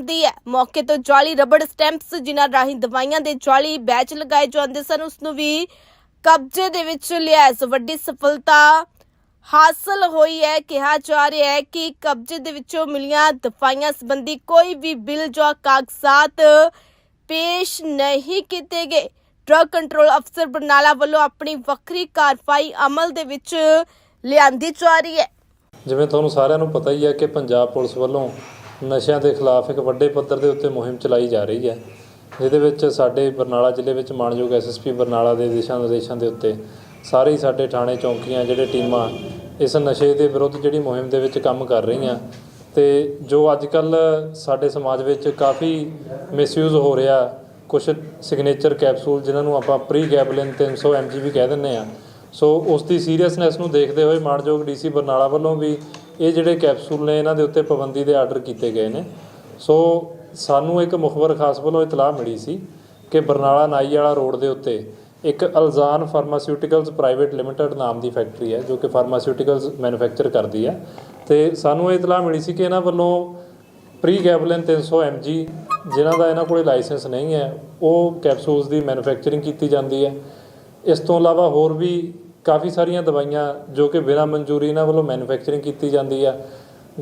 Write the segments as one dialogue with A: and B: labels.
A: ਜਾਂਦੀ ਹੈ। ਮੌਕੇ ਤੋਂ ਜਾਲੀ ਰਬੜ ਸਟੈਂਪਸ, ਜਿਨ੍ਹਾਂ ਰਾਹੀਂ ਦਵਾਈਆਂ ਦੇ ਜਾਲੀ ਬੈਚ ਲਗਾਏ ਜਾਂਦੇ ਸਨ, ਉਸ ਨੂੰ ਵੀ ਕਬਜ਼ੇ ਦੇ ਵਿੱਚ ਲਿਆ। ਇਸ ਵੱਡੀ ਸਫਲਤਾ ਹਾਸਲ ਹੋਈ ਹੈ। ਕਿਹਾ ਜਾ ਰਿਹਾ ਹੈ ਕਿ ਕਬਜ਼ੇ ਦੇ ਵਿੱਚੋਂ ਮਿਲੀਆਂ ਦਵਾਈਆਂ ਸੰਬੰਧੀ ਕੋਈ ਵੀ ਬਿੱਲ ਜਾਂ ਕਾਗਜ਼ਾਤ ਪੇਸ਼ ਨਹੀਂ ਕੀਤੇ ਗਏ। ਡਰੱਗ ਕੰਟਰੋਲ ਅਫਸਰ ਬਰਨਾਲਾ ਵੱਲੋਂ ਆਪਣੀ ਵੱਖਰੀ ਕਾਰਵਾਈ ਅਮਲ ਦੇ ਵਿੱਚ ਲਿਆਂਦੀ ਜਾ ਰਹੀ ਹੈ।
B: ਜਿਵੇਂ ਤੁਹਾਨੂੰ ਸਾਰਿਆਂ ਨੂੰ ਪਤਾ ਹੀ ਹੈ ਕਿ ਪੰਜਾਬ ਪੁਲਿਸ ਵੱਲੋਂ ਨਸ਼ਿਆਂ ਦੇ ਖਿਲਾਫ ਇੱਕ ਵੱਡੇ ਪੱਧਰ ਦੇ ਉੱਤੇ ਮੁਹਿੰਮ ਚਲਾਈ ਜਾ ਰਹੀ ਹੈ। ਜਿਹਦੇ ਵਿੱਚ ਸਾਡੇ ਬਰਨਾਲਾ ਜ਼ਿਲ੍ਹੇ ਵਿੱਚ ਮਾਨਯੋਗ ਐਸਐਸਪੀ ਬਰਨਾਲਾ ਦੇ ਦਿਸ਼ਾ ਨਿਰਦੇਸ਼ਾਂ ਦੇ ਉੱਤੇ ਸਾਰੇ ਹੀ ਸਾਡੇ ਥਾਣੇ ਚੌਂਕੀਆਂ ਜਿਹੜੇ ਟੀਮਾਂ ਇਸ ਨਸ਼ੇ ਦੇ ਵਿਰੁੱਧ ਜਿਹੜੀ ਮੁਹਿੰਮ ਦੇ ਵਿੱਚ ਕੰਮ ਕਰ ਰਹੀਆਂ ਤੇ ਜੋ ਅੱਜ ਕੱਲ ਸਾਡੇ ਸਮਾਜ ਵਿੱਚ ਕਾਫੀ ਮਿਸਯੂਜ਼ ਹੋ ਰਿਹਾ ਕੁਝ ਸਿਗਨੇਚਰ ਕੈਪਸੂਲ ਜਿਨ੍ਹਾਂ ਨੂੰ ਆਪਾਂ ਪ੍ਰੀ ਗੈਬਲਿਨ 300 mg ਵੀ ਕਹਿ ਦਿੰਦੇ ਆ ਸੋ ਉਸ ਦੀ ਸੀਰੀਅਸਨੈਸ ਨੂੰ ਦੇਖਦੇ ਹੋਏ ਮਾਨਯੋਗ ਡੀਸੀ ਬਰਨਾਲਾ ਵੱਲੋਂ ਵੀ ਇਹ ਜਿਹੜੇ ਕੈਪਸੂਲ ਨੇ, ਇਹਨਾਂ ਦੇ ਉੱਤੇ ਪਾਬੰਦੀ ਦੇ ਆਰਡਰ ਕੀਤੇ ਗਏ ਨੇ। ਸੋ ਸਾਨੂੰ ਇੱਕ ਮੁਖਬਰ ਖਾਸ ਵੱਲੋਂ ਇਤਲਾਹ ਮਿਲੀ ਸੀ ਕਿ ਬਰਨਾਲਾ ਨਾਈ ਵਾਲਾ ਰੋਡ ਦੇ ਉੱਤੇ ਇੱਕ ਅਲਜ਼ਾਨ ਫਾਰਮਾਸਿਊਟੀਕਲਸ ਪ੍ਰਾਈਵੇਟ ਲਿਮਟਿਡ ਨਾਮ ਦੀ ਫੈਕਟਰੀ ਹੈ, ਜੋ ਕਿ ਫਾਰਮਾਸਿਊਟੀਕਲਸ ਮੈਨੂਫੈਕਚਰ ਕਰਦੀ ਹੈ। ਤੇ ਸਾਨੂੰ ਇਹ ਇਤਲਾਹ ਮਿਲੀ ਸੀ ਕਿ ਇਹਨਾਂ ਵੱਲੋਂ ਪ੍ਰੀ ਗੈਬਲਿਨ 300 mg ਜਿਨ੍ਹਾਂ ਦਾ ਇਹਨਾਂ ਕੋਲੇ ਲਾਇਸੈਂਸ ਨਹੀਂ ਹੈ, ਉਹ ਕੈਪਸੂਲਸ ਦੀ ਮੈਨੂਫੈਕਚਰਿੰਗ ਕੀਤੀ ਜਾਂਦੀ ਹੈ। ਇਸ ਤੋਂ ਇਲਾਵਾ ਹੋਰ ਵੀ ਕਾਫੀ ਸਾਰੀਆਂ ਦਵਾਈਆਂ ਜੋ ਕਿ ਬਿਨਾਂ ਮਨਜ਼ੂਰੀ ਇਹਨਾਂ ਵੱਲੋਂ ਮੈਨੂਫੈਕਚਰਿੰਗ ਕੀਤੀ ਜਾਂਦੀ ਆ।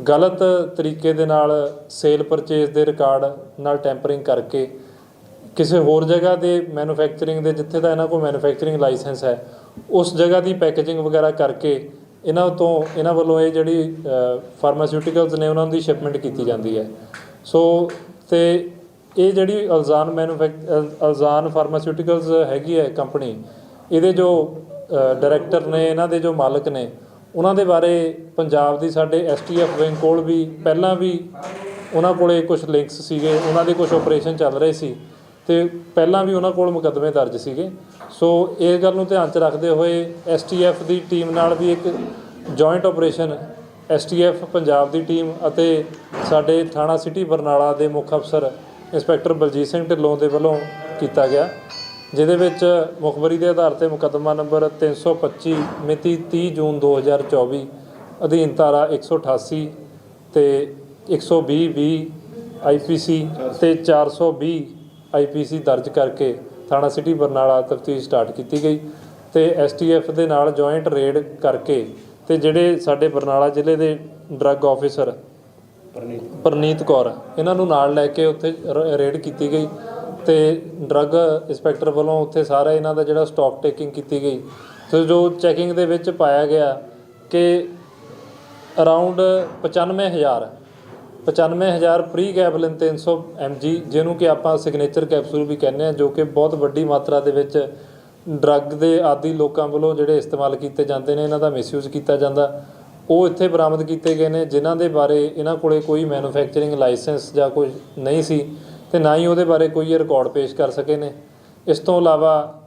B: ਗਲਤ ਤਰੀਕੇ ਦੇ ਨਾਲ ਸੇਲ ਪਰਚੇਸ ਦੇ ਰਿਕਾਰਡ ਨਾਲ ਟੈਂਪਰਿੰਗ ਕਰਕੇ ਕਿਸੇ ਹੋਰ ਜਗ੍ਹਾ ਦੇ ਮੈਨੂਫੈਕਚਰਿੰਗ ਦੇ, ਜਿੱਥੇ ਦਾ ਇਹਨਾਂ ਕੋਲ ਮੈਨੂਫੈਕਚਰਿੰਗ ਲਾਇਸੈਂਸ ਹੈ, ਉਸ ਜਗ੍ਹਾ ਦੀ ਪੈਕੇਜਿੰਗ ਵਗੈਰਾ ਕਰਕੇ ਇਹਨਾਂ ਤੋਂ ਇਹਨਾਂ ਵੱਲੋਂ ਇਹ ਜਿਹੜੀ ਫਾਰਮਾਸਿਊਟੀਕਲਸ ਨੇ ਉਹਨਾਂ ਦੀ ਸ਼ਿਪਮੈਂਟ ਕੀਤੀ ਜਾਂਦੀ ਹੈ। ਸੋ, ਤੇ ਇਹ ਜਿਹੜੀ ਅਲਜ਼ਾਨ ਮੈਨੂਫੈਕਚ ਅਲਜ਼ਾਨ ਫਾਰਮਾਸਿਊਟੀਕਲਸ ਹੈਗੀ ਹੈ ਕੰਪਨੀ ਇਹਦੇ ਜੋ ਡਾਇਰੈਕਟਰ ਨੇ ਇਹਨਾਂ ਦੇ ਜੋ ਮਾਲਕ ਨੇ, ਉਹਨਾਂ ਦੇ ਬਾਰੇ ਪੰਜਾਬ ਦੀ ਸਾਡੇ ਐਸਟੀਐਫ ਵਿੰਗ ਕੋਲ ਵੀ ਪਹਿਲਾਂ ਵੀ ਉਹਨਾਂ ਕੋਲੇ ਕੁਝ ਲਿੰਕਸ ਸੀਗੇ, ਉਹਨਾਂ ਦੇ ਕੁਝ ਆਪਰੇਸ਼ਨ ਚੱਲ ਰਹੇ ਸੀ ਤੇ ਪਹਿਲਾਂ ਵੀ ਉਹਨਾਂ ਕੋਲ ਮੁਕੱਦਮੇ ਦਰਜ ਸੀਗੇ। ਸੋ ਇਹ ਗੱਲ ਨੂੰ ਧਿਆਨ 'ਚ ਰੱਖਦੇ ਹੋਏ ਐਸਟੀਐਫ ਦੀ ਟੀਮ ਨਾਲ ਵੀ ਇੱਕ ਜੁਆਇੰਟ ਆਪਰੇਸ਼ਨ ਐਸਟੀਐਫ ਪੰਜਾਬ ਦੀ ਟੀਮ ਅਤੇ ਸਾਡੇ ਥਾਣਾ ਸਿਟੀ ਬਰਨਾਲਾ ਦੇ ਮੁੱਖ ਅਫਸਰ ਇੰਸਪੈਕਟਰ ਬਲਜੀਤ ਸਿੰਘ ਢਿੱਲੋਂ ਦੇ ਵੱਲੋਂ ਕੀਤਾ ਗਿਆ। ਜਿਹਦੇ ਵਿੱਚ ਮੁਖਬਰੀ ਦੇ ਆਧਾਰ ਤੇ ਮੁਕੱਦਮਾ ਨੰਬਰ 325 ਮਿਤੀ 30 ਜੂਨ 2024 ਅਧੀਨ ਧਾਰਾ 188 ਤੇ 120 20 ਆਈਪੀਸੀ ਤੇ 420 ਆਈਪੀਸੀ ਦਰਜ ਕਰਕੇ ਥਾਣਾ ਸਿਟੀ ਬਰਨਾਲਾ ਤਫਤੀਸ਼ ਸਟਾਰਟ ਕੀਤੀ ਗਈ ਤੇ ਐਸਟੀਐਫ ਦੇ ਨਾਲ ਜੁਆਇੰਟ ਰੇਡ ਕਰਕੇ ਤੇ ਜਿਹੜੇ ਸਾਡੇ ਬਰਨਾਲਾ ਜ਼ਿਲ੍ਹੇ ਦੇ ਡਰੱਗ ਆਫੀਸਰ ਪਰਨੀਤ ਕੌਰ ਇਹਨਾਂ ਨੂੰ ਨਾਲ ਲੈ ਕੇ ਉੱਥੇ ਰੇਡ ਕੀਤੀ ਗਈ। ਤੇ ਡਰੱਗ ਇੰਸਪੈਕਟਰ ਵੱਲੋਂ ਉੱਥੇ ਸਾਰਾ ਇਹਨਾਂ ਦਾ ਜਿਹੜਾ ਸਟਾਕ ਟੇਕਿੰਗ ਕੀਤੀ ਗਈ। ਤੇ ਜੋ ਚੈਕਿੰਗ ਦੇ ਵਿੱਚ ਪਾਇਆ ਗਿਆ ਕਿ ਅਰਾਊਂਡ 95000 95000 ਪ੍ਰੀ ਗੈਬਲਿਨ 300 mg, ਜਿਹਨੂੰ ਕਿ ਆਪਾਂ ਸਿਗਨੇਚਰ ਕੈਪਸੂਲ ਵੀ ਕਹਿੰਦੇ ਆ ਜੋ ਕਿ ਬਹੁਤ ਵੱਡੀ ਮਾਤਰਾ ਦੇ ਵਿੱਚ ਡਰੱਗ ਦੇ ਆਦੀ ਲੋਕਾਂ ਵੱਲੋਂ ਜਿਹੜੇ ਇਸਤੇਮਾਲ ਕੀਤੇ ਜਾਂਦੇ ਨੇ, ਇਹਨਾਂ ਦਾ ਮਿਸਯੂਜ਼ ਕੀਤਾ ਜਾਂਦਾ। ਉਹ ਇੱਥੇ ਬਰਾਮਦ ਕੀਤੇ ਗਏ ਨੇ, ਜਿਨ੍ਹਾਂ ਦੇ ਬਾਰੇ ਇਹਨਾਂ ਕੋਲੇ ਕੋਈ ਮੈਨੂਫੈਕਚਰਿੰਗ ਲਾਇਸੈਂਸ ਜਾਂ ਕੋਈ ਨਹੀਂ ਸੀ। ਤੇ ਨਾ ਹੀ ਉਹਦੇ ਬਾਰੇ ਕੋਈ ਰਿਕਾਰਡ ਪੇਸ਼ ਕਰ ਸਕੇ ਨੇ। ਇਸ ਤੋਂ ਇਲਾਵਾ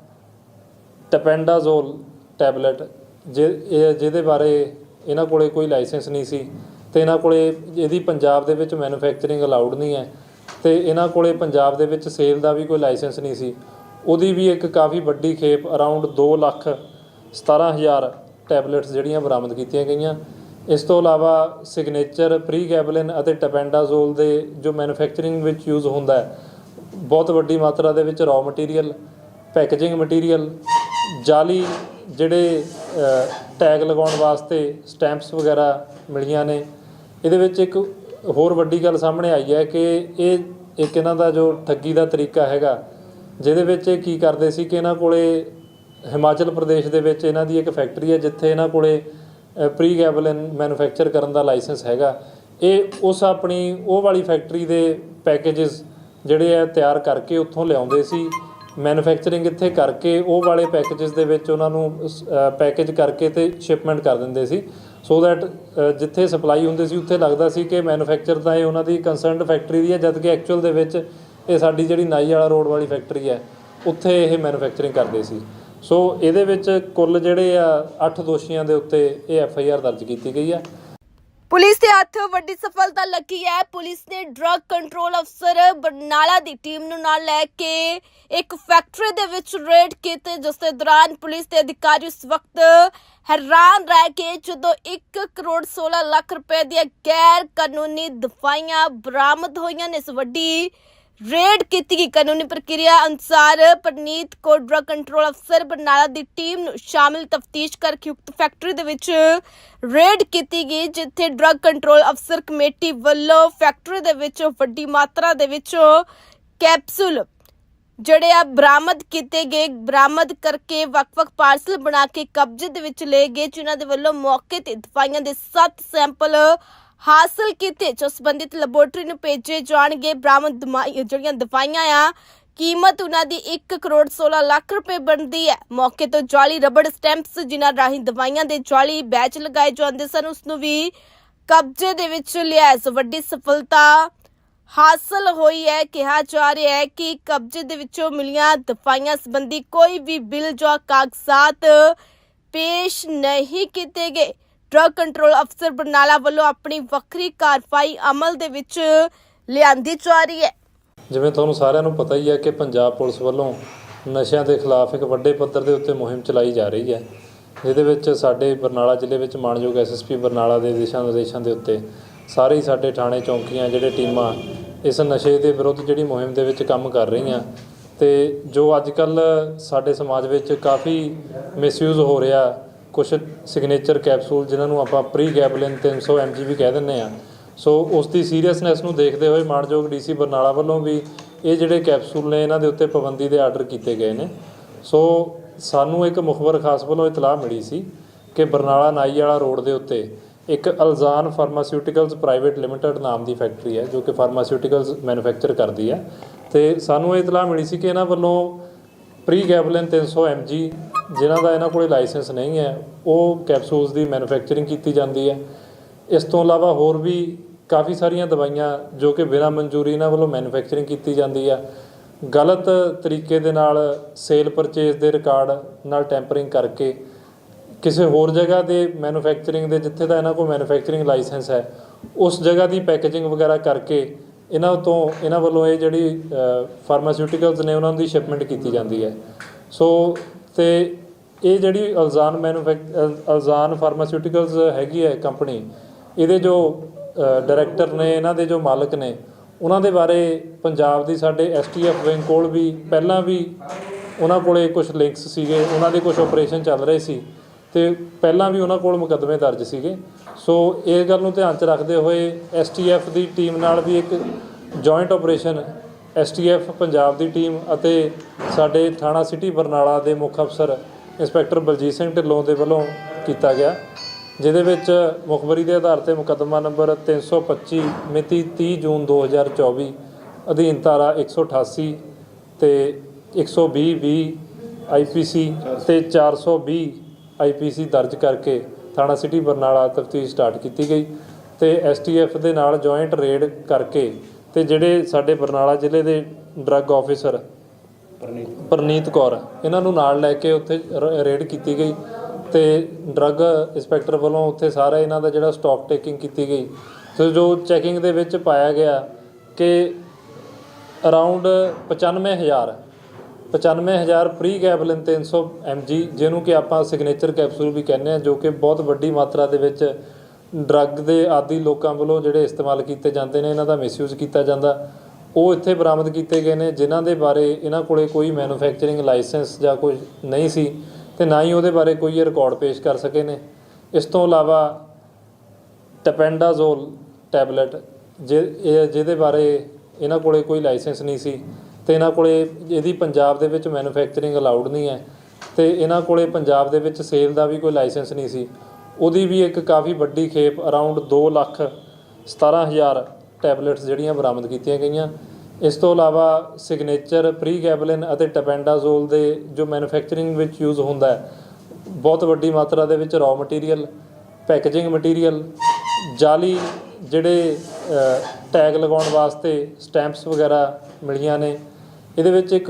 B: ਟੈਪੈਂਡਾਜ਼ੋਲ ਟੈਬਲੇਟ ਜਿ- ਇਹ- ਜਿਹਦੇ ਬਾਰੇ ਇਹਨਾਂ ਕੋਲੇ ਕੋਈ ਲਾਇਸੈਂਸ ਨਹੀਂ ਸੀ ਤੇ ਇਹਨਾਂ ਕੋਲੇ ਇਹਦੀ ਪੰਜਾਬ ਦੇ ਵਿੱਚ ਮੈਨੂਫੈਕਚਰਿੰਗ ਅਲਾਉਡ ਨਹੀਂ ਹੈ ਤੇ ਇਹਨਾਂ ਕੋਲੇ ਪੰਜਾਬ ਦੇ ਵਿੱਚ ਸੇਲ ਦਾ ਵੀ ਕੋਈ ਲਾਇਸੈਂਸ ਨਹੀਂ ਸੀ। ਉਹਦੀ ਵੀ ਇੱਕ ਕਾਫੀ ਵੱਡੀ ਖੇਪ ਅਰਾਊਂਡ 2 ਲੱਖ 17000 ਟੈਬਲੇਟਸ ਜਿਹੜੀਆਂ ਬਰਾਮਦ ਕੀਤੀਆਂ ਗਈਆਂ। ਇਸ ਤੋਂ ਇਲਾਵਾ ਸਿਗਨੇਚਰ ਪ੍ਰੀ ਗੈਬਲਿਨ ਅਤੇ ਟੈਪੈਂਡਾਜ਼ੋਲ ਦੇ ਜੋ ਮੈਨੂਫੈਕਚਰਿੰਗ ਵਿੱਚ ਯੂਜ਼ ਹੁੰਦਾ ਹੈ, ਬਹੁਤ ਵੱਡੀ ਮਾਤਰਾ ਦੇ ਵਿੱਚ ਰॉ ਮਟੀਰੀਅਲ ਪੈਕੇਜਿੰਗ ਮਟੀਰੀਅਲ ਜਾਲੀ ਜਿਹੜੇ ਟੈਗ ਲਗਾਉਣ ਵਾਸਤੇ ਸਟੈਂਪਸ ਵਗੈਰਾ ਮਿਲੀਆਂ ਨੇ। ਇਹਦੇ ਵਿੱਚ ਇੱਕ ਹੋਰ ਵੱਡੀ ਗੱਲ ਸਾਹਮਣੇ ਆਈ ਹੈ ਕਿ ਇਹ ਇੱਕ ਇਹਨਾਂ ਦਾ ਜੋ ਠੱਗੀ ਦਾ ਤਰੀਕਾ ਹੈਗਾ, ਜਿਹਦੇ ਵਿੱਚ ਇਹ ਕੀ ਕਰਦੇ ਸੀ ਕਿ ਇਹਨਾਂ ਕੋਲੇ ਹਿਮਾਚਲ ਪ੍ਰਦੇਸ਼ ਦੇ ਵਿੱਚ ਇਹਨਾਂ ਦੀ ਇੱਕ ਫੈਕਟਰੀ ਹੈ, ਜਿੱਥੇ ਇਹਨਾਂ ਕੋਲੇ ਪ੍ਰੀ ਗੈਵਲਿਨ ਮੈਨੂਫੈਕਚਰ ਕਰਨ ਦਾ ਲਾਇਸੈਂਸ ਹੈਗਾ। ਇਹ ਉਸ ਆਪਣੀ, ਉਹ ਵਾਲੀ ਫੈਕਟਰੀ ਦੇ ਪੈਕੇजेस ਜਿਹੜੇ ਆ ਤਿਆਰ ਕਰਕੇ ਉੱਥੋਂ ਲਿਆਉਂਦੇ ਸੀ। ਮੈਨੂਫੈਕਚਰਿੰਗ ਇੱਥੇ ਕਰਕੇ ਉਹ ਵਾਲੇ ਪੈਕੇजेस ਦੇ ਵਿੱਚ ਉਹਨਾਂ ਨੂੰ ਪੈਕੇਜ ਕਰਕੇ ਤੇ ਸ਼ਿਪਮੈਂਟ ਕਰ ਦਿੰਦੇ ਸੀ। ਸੋ ਦੈਟ ਜਿੱਥੇ ਸਪਲਾਈ ਹੁੰਦੀ ਸੀ ਉੱਥੇ ਲੱਗਦਾ ਸੀ ਕਿ ਮੈਨੂਫੈਕਚਰ ਤਾਂ ਇਹ ਉਹਨਾਂ ਦੀ ਕੰਸਰਨਡ ਫੈਕਟਰੀ ਦੀ ਹੈ, ਜਦਕਿ ਐਕਚੁਅਲ ਦੇ ਵਿੱਚ ਇਹ ਸਾਡੀ ਜਿਹੜੀ ਨਾਈ ਵਾਲਾ ਰੋਡ ਵਾਲੀ ਫੈਕਟਰੀ ਹੈ, ਉੱਥੇ ਇਹ ਮੈਨੂਫੈਕਚਰਿੰਗ ਕਰਦੇ ਸੀ। ਸੋ ਇਹਦੇ ਵਿੱਚ ਕੁੱਲ ਜਿਹੜੇ ਆ 8 ਦੋਸ਼ੀਆਂ ਦੇ ਉੱਤੇ ਇਹ ਐਫ ਆਈ ਆਰ ਦਰਜ ਕੀਤੀ ਗਈ ਆ।
A: ਪੁਲਿਸ ਦੇ ਹੱਥ ਵੱਡੀ ਸਫਲਤਾ ਲੱਗੀ ਹੈ। ਪੁਲਿਸ ਨੇ ਡਰੱਗ ਕੰਟਰੋਲ ਅਫਸਰ ਬਰਨਾਲਾ ਦੀ ਟੀਮ ਨੂੰ ਨਾਲ ਲੈ ਕੇ ਇੱਕ ਫੈਕਟਰੀ ਦੇ ਵਿੱਚ ਰੇਡ ਕੀਤੀ, ਜਿਸ ਦੇ ਦੌਰਾਨ ਪੁਲਿਸ ਦੇ ਅਧਿਕਾਰੀ ਉਸ ਵਕਤ ਹੈਰਾਨ ਰਹਿ ਕੇ ਜਦੋਂ 1 ਕਰੋੜ 16 ਲੱਖ ਰੁਪਏ ਦੀਆਂ ਗੈਰ ਕਾਨੂੰਨੀ ਦਵਾਈਆਂ ਬਰਾਮਦ ਹੋਈਆਂ ਨੇ। ਇਸ ਵੱਡੀ ਰੇਡ ਕੀਤੀ ਗਈ। ਕਾਨੂੰਨੀ ਪ੍ਰਕਿਰਿਆ ਅਨੁਸਾਰ ਪ੍ਰਨੀਤ ਕੋ ਡਰੱਗ ਕੰਟਰੋਲ ਅਫਸਰ ਬਰਨਾਲਾ ਦੀ ਟੀਮ ਨੂੰ ਸ਼ਾਮਿਲ ਤਫਤੀਸ਼ ਕਰਕੇ ਉਕਤ ਫੈਕਟਰੀ ਦੇ ਵਿੱਚ ਰੇਡ ਕੀਤੀ ਗਈ, ਜਿੱਥੇ ਡਰੱਗ ਕੰਟਰੋਲ ਅਫਸਰ ਕਮੇਟੀ ਵੱਲੋਂ ਫੈਕਟਰੀ ਦੇ ਵਿੱਚ ਵੱਡੀ ਮਾਤਰਾ ਦੇ ਵਿੱਚ ਕੈਪਸੂਲ ਜਿਹੜੇ ਆ ਬਰਾਮਦ ਕੀਤੇ ਗਏ। ਬਰਾਮਦ ਕਰਕੇ ਵੱਖ-ਵੱਖ ਪਾਰਸਲ ਬਣਾ ਕੇ ਕਬਜ਼ੇ ਦੇ ਵਿੱਚ ਲਏ ਗਏ, ਜਿਨ੍ਹਾਂ ਦੇ ਵੱਲੋਂ ਮੌਕੇ ਤੇ ਦਵਾਈਆਂ ਦੇ 7 ਸੈਂਪਲ ਹਾਸਲ ਕੀਤੇ, ਜੋ ਸੰਬੰਧਿਤ ਲੈਬੋਰੇਟਰੀ ਨੂੰ ਭੇਜੇ ਜਾਣਗੇ। ਬਰਾਮਦ ਜਿਹੜੀਆਂ ਦਵਾਈਆਂ ਆ, ਕੀਮਤ ਉਹਨਾਂ ਦੀ 1 ਕਰੋੜ 16 ਲੱਖ ਰੁਪਏ ਬਣਦੀ ਹੈ। ਮੌਕੇ ਤੋਂ ਜਾਲੀ ਰਬੜ ਸਟੈਂਪਸ, ਜਿਨ੍ਹਾਂ ਰਾਹੀਂ ਦਵਾਈਆਂ ਦੇ ਜਾਲੀ ਬੈਚ ਲਗਾਏ ਜਾਂਦੇ ਸਨ, ਉਸ ਨੂੰ ਵੀ ਕਬਜ਼ੇ ਦੇ ਵਿੱਚ ਲਿਆ ਇਸ ਵੱਡੀ ਸਫਲਤਾ ਹਾਸਲ ਹੋਈ ਹੈ। ਕਿਹਾ ਜਾ ਰਿਹਾ ਹੈ ਕਿ ਕਬਜ਼ੇ ਦੇ ਵਿੱਚੋਂ ਮਿਲੀਆਂ ਦਵਾਈਆਂ ਸੰਬੰਧੀ ਕੋਈ ਵੀ ਬਿੱਲ ਜਾਂ ਕਾਗਜ਼ਾਤ ਪੇਸ਼ ਨਹੀਂ ਕੀਤੇ ਗਏ। ਡਰੱਗ ਕੰਟਰੋਲ ਅਫਸਰ ਬਰਨਾਲਾ ਵੱਲੋਂ ਆਪਣੀ ਵੱਖਰੀ ਕਾਰਵਾਈ ਅਮਲ ਦੇ ਵਿੱਚ ਲਿਆਂਦੀ ਜਾ ਰਹੀ ਹੈ।
B: ਜਿਵੇਂ ਤੁਹਾਨੂੰ ਸਾਰਿਆਂ ਨੂੰ ਪਤਾ ਹੀ ਹੈ ਕਿ ਪੰਜਾਬ ਪੁਲਿਸ ਵੱਲੋਂ ਨਸ਼ਿਆਂ ਦੇ ਖਿਲਾਫ ਇੱਕ ਵੱਡੇ ਪੱਧਰ ਦੇ ਉੱਤੇ ਮੁਹਿੰਮ ਚਲਾਈ ਜਾ ਰਹੀ ਹੈ। ਜਿਹਦੇ ਵਿੱਚ ਸਾਡੇ ਬਰਨਾਲਾ ਜ਼ਿਲ੍ਹੇ ਵਿੱਚ ਮਾਨਯੋਗ ਐਸਐਸਪੀ ਬਰਨਾਲਾ ਦੇ ਦਿਸ਼ਾ ਨਿਰਦੇਸ਼ਾਂ ਦੇ ਉੱਤੇ ਸਾਰੇ ਹੀ ਸਾਡੇ ਥਾਣੇ ਚੌਂਕੀਆਂ ਜਿਹੜੇ ਟੀਮਾਂ ਇਸ ਨਸ਼ੇ ਦੇ ਵਿਰੁੱਧ ਜਿਹੜੀ ਮੁਹਿੰਮ ਦੇ ਵਿੱਚ ਕੰਮ ਕਰ ਰਹੀਆਂ ਤੇ ਜੋ ਅੱਜ ਕੱਲ ਸਾਡੇ ਸਮਾਜ ਵਿੱਚ ਕਾਫੀ ਮਿਸਯੂਜ਼ ਹੋ ਰਿਹਾ ਕੁਝ ਸਿਗਨੇਚਰ ਕੈਪਸੂਲ ਜਿਨ੍ਹਾਂ ਨੂੰ ਆਪਾਂ ਪ੍ਰੀ ਗੈਬਲਿਨ 300 mg ਵੀ ਕਹਿ ਦਿੰਦੇ ਆ ਸੋ ਉਸ ਦੀ ਸੀਰੀਅਸਨੈਸ ਨੂੰ ਦੇਖਦੇ ਹੋਏ ਮਾਨਯੋਗ ਡੀਸੀ ਬਰਨਾਲਾ ਵੱਲੋਂ ਵੀ ਇਹ ਜਿਹੜੇ ਕੈਪਸੂਲ ਨੇ, ਇਹਨਾਂ ਦੇ ਉੱਤੇ ਪਾਬੰਦੀ ਦੇ ਆਰਡਰ ਕੀਤੇ ਗਏ ਨੇ। ਸੋ ਸਾਨੂੰ ਇੱਕ ਮੁਖਬਰ ਖਾਸ ਵੱਲੋਂ ਇਤਲਾਹ ਮਿਲੀ ਸੀ ਕਿ ਬਰਨਾਲਾ ਨਾਈ ਵਾਲਾ ਰੋਡ ਦੇ ਉੱਤੇ ਇੱਕ ਅਲਜ਼ਾਨ ਫਾਰਮਾਸਿਊਟੀਕਲਸ ਪ੍ਰਾਈਵੇਟ ਲਿਮਟਿਡ ਨਾਮ ਦੀ ਫੈਕਟਰੀ ਹੈ, ਜੋ ਕਿ ਫਾਰਮਾਸਿਊਟੀਕਲਸ ਮੈਨੂਫੈਕਚਰ ਕਰਦੀ ਹੈ। ਤੇ ਸਾਨੂੰ ਇਹ ਇਤਲਾਹ ਮਿਲੀ ਸੀ ਕਿ ਇਹਨਾਂ ਵੱਲੋਂ ਪ੍ਰੀ ਗੈਬਲਿਨ 300 mg ਜਿਨ੍ਹਾਂ ਦਾ ਇਹਨਾਂ ਕੋਲੇ ਲਾਇਸੈਂਸ ਨਹੀਂ ਹੈ, ਉਹ ਕੈਪਸੂਲਸ ਦੀ ਮੈਨੂਫੈਕਚਰਿੰਗ ਕੀਤੀ ਜਾਂਦੀ ਹੈ। ਇਸ ਤੋਂ ਇਲਾਵਾ ਹੋਰ ਵੀ ਕਾਫੀ ਸਾਰੀਆਂ ਦਵਾਈਆਂ ਜੋ ਕਿ ਬਿਨਾਂ ਮਨਜ਼ੂਰੀ ਇਹਨਾਂ ਵੱਲੋਂ ਮੈਨੂਫੈਕਚਰਿੰਗ ਕੀਤੀ ਜਾਂਦੀ ਆ। ਗਲਤ ਤਰੀਕੇ ਦੇ ਨਾਲ ਸੇਲ ਪਰਚੇਸ ਦੇ ਰਿਕਾਰਡ ਨਾਲ ਟੈਂਪਰਿੰਗ ਕਰਕੇ ਕਿਸੇ ਹੋਰ ਜਗ੍ਹਾ ਦੇ ਮੈਨੂਫੈਕਚਰਿੰਗ ਦੇ, ਜਿੱਥੇ ਦਾ ਇਹਨਾਂ ਕੋਲ ਮੈਨੂਫੈਕਚਰਿੰਗ ਲਾਇਸੈਂਸ ਹੈ, ਉਸ ਜਗ੍ਹਾ ਦੀ ਪੈਕੇਜਿੰਗ ਵਗੈਰਾ ਕਰਕੇ ਇਹਨਾਂ ਤੋਂ ਇਹਨਾਂ ਵੱਲੋਂ ਇਹ ਜਿਹੜੀ ਫਾਰਮਾਸਿਊਟੀਕਲਸ ਨੇ ਉਹਨਾਂ ਦੀ ਸ਼ਿਪਮੈਂਟ ਕੀਤੀ ਜਾਂਦੀ ਹੈ। ਸੋ ਤੇ ਇਹ ਜਿਹੜੀ ਅਲਜ਼ਾਨ ਮੈਨੂਫੈਕ ਅਲਜ਼ਾਨ ਫਾਰਮਾਸਿਊਟੀਕਲਸ ਹੈਗੀ ਹੈ ਕੰਪਨੀ ਇਹਦੇ ਜੋ ਡਾਇਰੈਕਟਰ ਨੇ, ਇਹਨਾਂ ਦੇ ਜੋ ਮਾਲਕ ਨੇ, ਉਹਨਾਂ ਦੇ ਬਾਰੇ ਪੰਜਾਬ ਦੀ ਸਾਡੇ ਐਸਟੀਐਫ ਵਿੰਗ ਕੋਲ ਵੀ ਪਹਿਲਾਂ ਵੀ ਉਹਨਾਂ ਕੋਲੇ ਕੁਝ ਲਿੰਕਸ ਸੀਗੇ, ਉਹਨਾਂ ਦੇ ਕੁਝ ਆਪਰੇਸ਼ਨ ਚੱਲ ਰਹੇ ਸੀ, ਤੇ ਪਹਿਲਾਂ ਵੀ ਉਹਨਾਂ ਕੋਲ ਮੁਕੱਦਮੇ ਦਰਜ ਸੀਗੇ। ਸੋ ਇਹ ਗੱਲ ਨੂੰ ਧਿਆਨ 'ਚ ਰੱਖਦੇ ਹੋਏ ਐਸਟੀਐਫ ਦੀ ਟੀਮ ਨਾਲ ਵੀ ਇੱਕ ਜੁਆਇੰਟ ਆਪਰੇਸ਼ਨ ਐਸਟੀਐਫ ਪੰਜਾਬ ਦੀ ਟੀਮ ਅਤੇ ਸਾਡੇ ਥਾਣਾ ਸਿਟੀ ਬਰਨਾਲਾ ਦੇ ਮੁੱਖ ਅਫਸਰ ਇੰਸਪੈਕਟਰ ਬਲਜੀਤ ਸਿੰਘ ਢਿੱਲੋਂ ਦੇ ਵੱਲੋਂ ਕੀਤਾ ਗਿਆ, ਜਿਹਦੇ ਵਿੱਚ ਮੁਖਬਰੀ ਦੇ ਆਧਾਰ ਤੇ ਮੁਕੱਦਮਾ ਨੰਬਰ 325 ਮਿਤੀ 30 ਜੂਨ 2024 ਅਧੀਨ ਧਾਰਾ 188 ਤੇ 120 ਵੀ ਆਈਪੀਸੀ ਤੇ 420 ਆਈਪੀਸੀ ਦਰਜ ਕਰਕੇ ਥਾਣਾ ਸਿਟੀ ਬਰਨਾਲਾ ਤਫਤੀਸ਼ ਸਟਾਰਟ ਕੀਤੀ ਗਈ ਤੇ ਐਸਟੀਐਫ ਦੇ ਨਾਲ ਜੁਆਇੰਟ ਰੇਡ ਕਰਕੇ ਤੇ ਜਿਹੜੇ ਸਾਡੇ ਬਰਨਾਲਾ ਜ਼ਿਲ੍ਹੇ ਦੇ ਡਰੱਗ ਆਫੀਸਰ ਪਰਨੀਤ ਕੌਰ। ਇਹਨਾਂ ਨੂੰ ਨਾਲ ਲੈ ਕੇ ਉੱਥੇ ਰੇਡ ਕੀਤੀ ਗਈ ਤੇ ਡਰੱਗ ਇੰਸਪੈਕਟਰ ਵੱਲੋਂ ਉੱਥੇ ਸਾਰਾ ਇਹਨਾਂ ਦਾ ਜਿਹੜਾ ਸਟਾਕ ਟੇਕਿੰਗ ਕੀਤੀ ਗਈ ਤੇ ਜੋ ਚੈਕਿੰਗ ਦੇ ਵਿੱਚ ਪਾਇਆ ਗਿਆ ਕਿ ਅਰਾਊਂਡ 95000 95000 ਪ੍ਰੀ ਗੈਬਲਿਨ 300 mg ਜਿਹਨੂੰ ਕਿ ਆਪਾਂ ਸਿਗਨੇਚਰ ਕੈਪਸੂਲ ਵੀ ਕਹਿੰਦੇ ਆ ਜੋ ਕਿ ਬਹੁਤ ਵੱਡੀ ਮਾਤਰਾ ਦੇ ਵਿੱਚ ਡਰੱਗ ਦੇ ਆਦੀ ਲੋਕਾਂ ਵੱਲੋਂ ਜਿਹੜੇ ਇਸਤੇਮਾਲ ਕੀਤੇ ਜਾਂਦੇ ਨੇ, ਇਹਨਾਂ ਦਾ ਮਿਸਯੂਜ਼ ਕੀਤਾ ਜਾਂਦਾ। ਉਹ ਇੱਥੇ ਬਰਾਮਦ ਕੀਤੇ ਗਏ ਨੇ, ਜਿਨ੍ਹਾਂ ਦੇ ਬਾਰੇ ਇਹਨਾਂ ਕੋਲੇ ਕੋਈ ਮੈਨੂਫੈਕਚਰਿੰਗ ਲਾਇਸੈਂਸ ਜਾਂ ਕੋਈ ਨਹੀਂ ਸੀ ਤੇ ਨਾ ਹੀ ਉਹਦੇ ਬਾਰੇ ਕੋਈ ਰਿਕਾਰਡ ਪੇਸ਼ ਕਰ ਸਕੇ ਨੇ। ਇਸ ਤੋਂ ਇਲਾਵਾ ਟੈਪੈਂਡਾਜ਼ੋਲ ਟੈਬਲੇਟ ਇਹ ਜਿਹਦੇ ਬਾਰੇ ਇਹਨਾਂ ਕੋਲੇ ਕੋਈ ਲਾਇਸੈਂਸ ਨਹੀਂ ਸੀ ਅਤੇ ਇਹਨਾਂ ਕੋਲੇ ਇਹਦੀ ਪੰਜਾਬ ਦੇ ਵਿੱਚ ਮੈਨੂਫੈਕਚਰਿੰਗ ਅਲਾਊਡ ਨਹੀਂ ਹੈ ਅਤੇ ਇਹਨਾਂ ਕੋਲੇ ਪੰਜਾਬ ਦੇ ਵਿੱਚ ਸੇਲ ਦਾ ਵੀ ਕੋਈ ਲਾਇਸੈਂਸ ਨਹੀਂ ਸੀ। ਉਹਦੀ ਵੀ ਇੱਕ ਕਾਫੀ ਵੱਡੀ ਖੇਪ ਅਰਾਊਂਡ 2 ਲੱਖ 17000 ਟੈਬਲੇਟਸ ਜਿਹੜੀਆਂ ਬਰਾਮਦ ਕੀਤੀਆਂ ਗਈਆਂ। ਇਸ ਤੋਂ ਇਲਾਵਾ ਸਿਗਨੇਚਰ ਪ੍ਰੀ ਗੈਬਲਿਨ ਅਤੇ ਟੈਪੈਂਡਾਜ਼ੋਲ ਦੇ ਜੋ ਮੈਨੂਫੈਕਚਰਿੰਗ ਵਿੱਚ ਯੂਜ਼ ਹੁੰਦਾ ਹੈ, ਬਹੁਤ ਵੱਡੀ ਮਾਤਰਾ ਦੇ ਵਿੱਚ ਰॉ ਮਟੀਰੀਅਲ ਪੈਕੇਜਿੰਗ ਮਟੀਰੀਅਲ ਜਾਲੀ ਜਿਹੜੇ ਟੈਗ ਲਗਾਉਣ ਵਾਸਤੇ ਸਟੈਂਪਸ ਵਗੈਰਾ ਮਿਲੀਆਂ ਨੇ। ਇਹਦੇ ਵਿੱਚ ਇੱਕ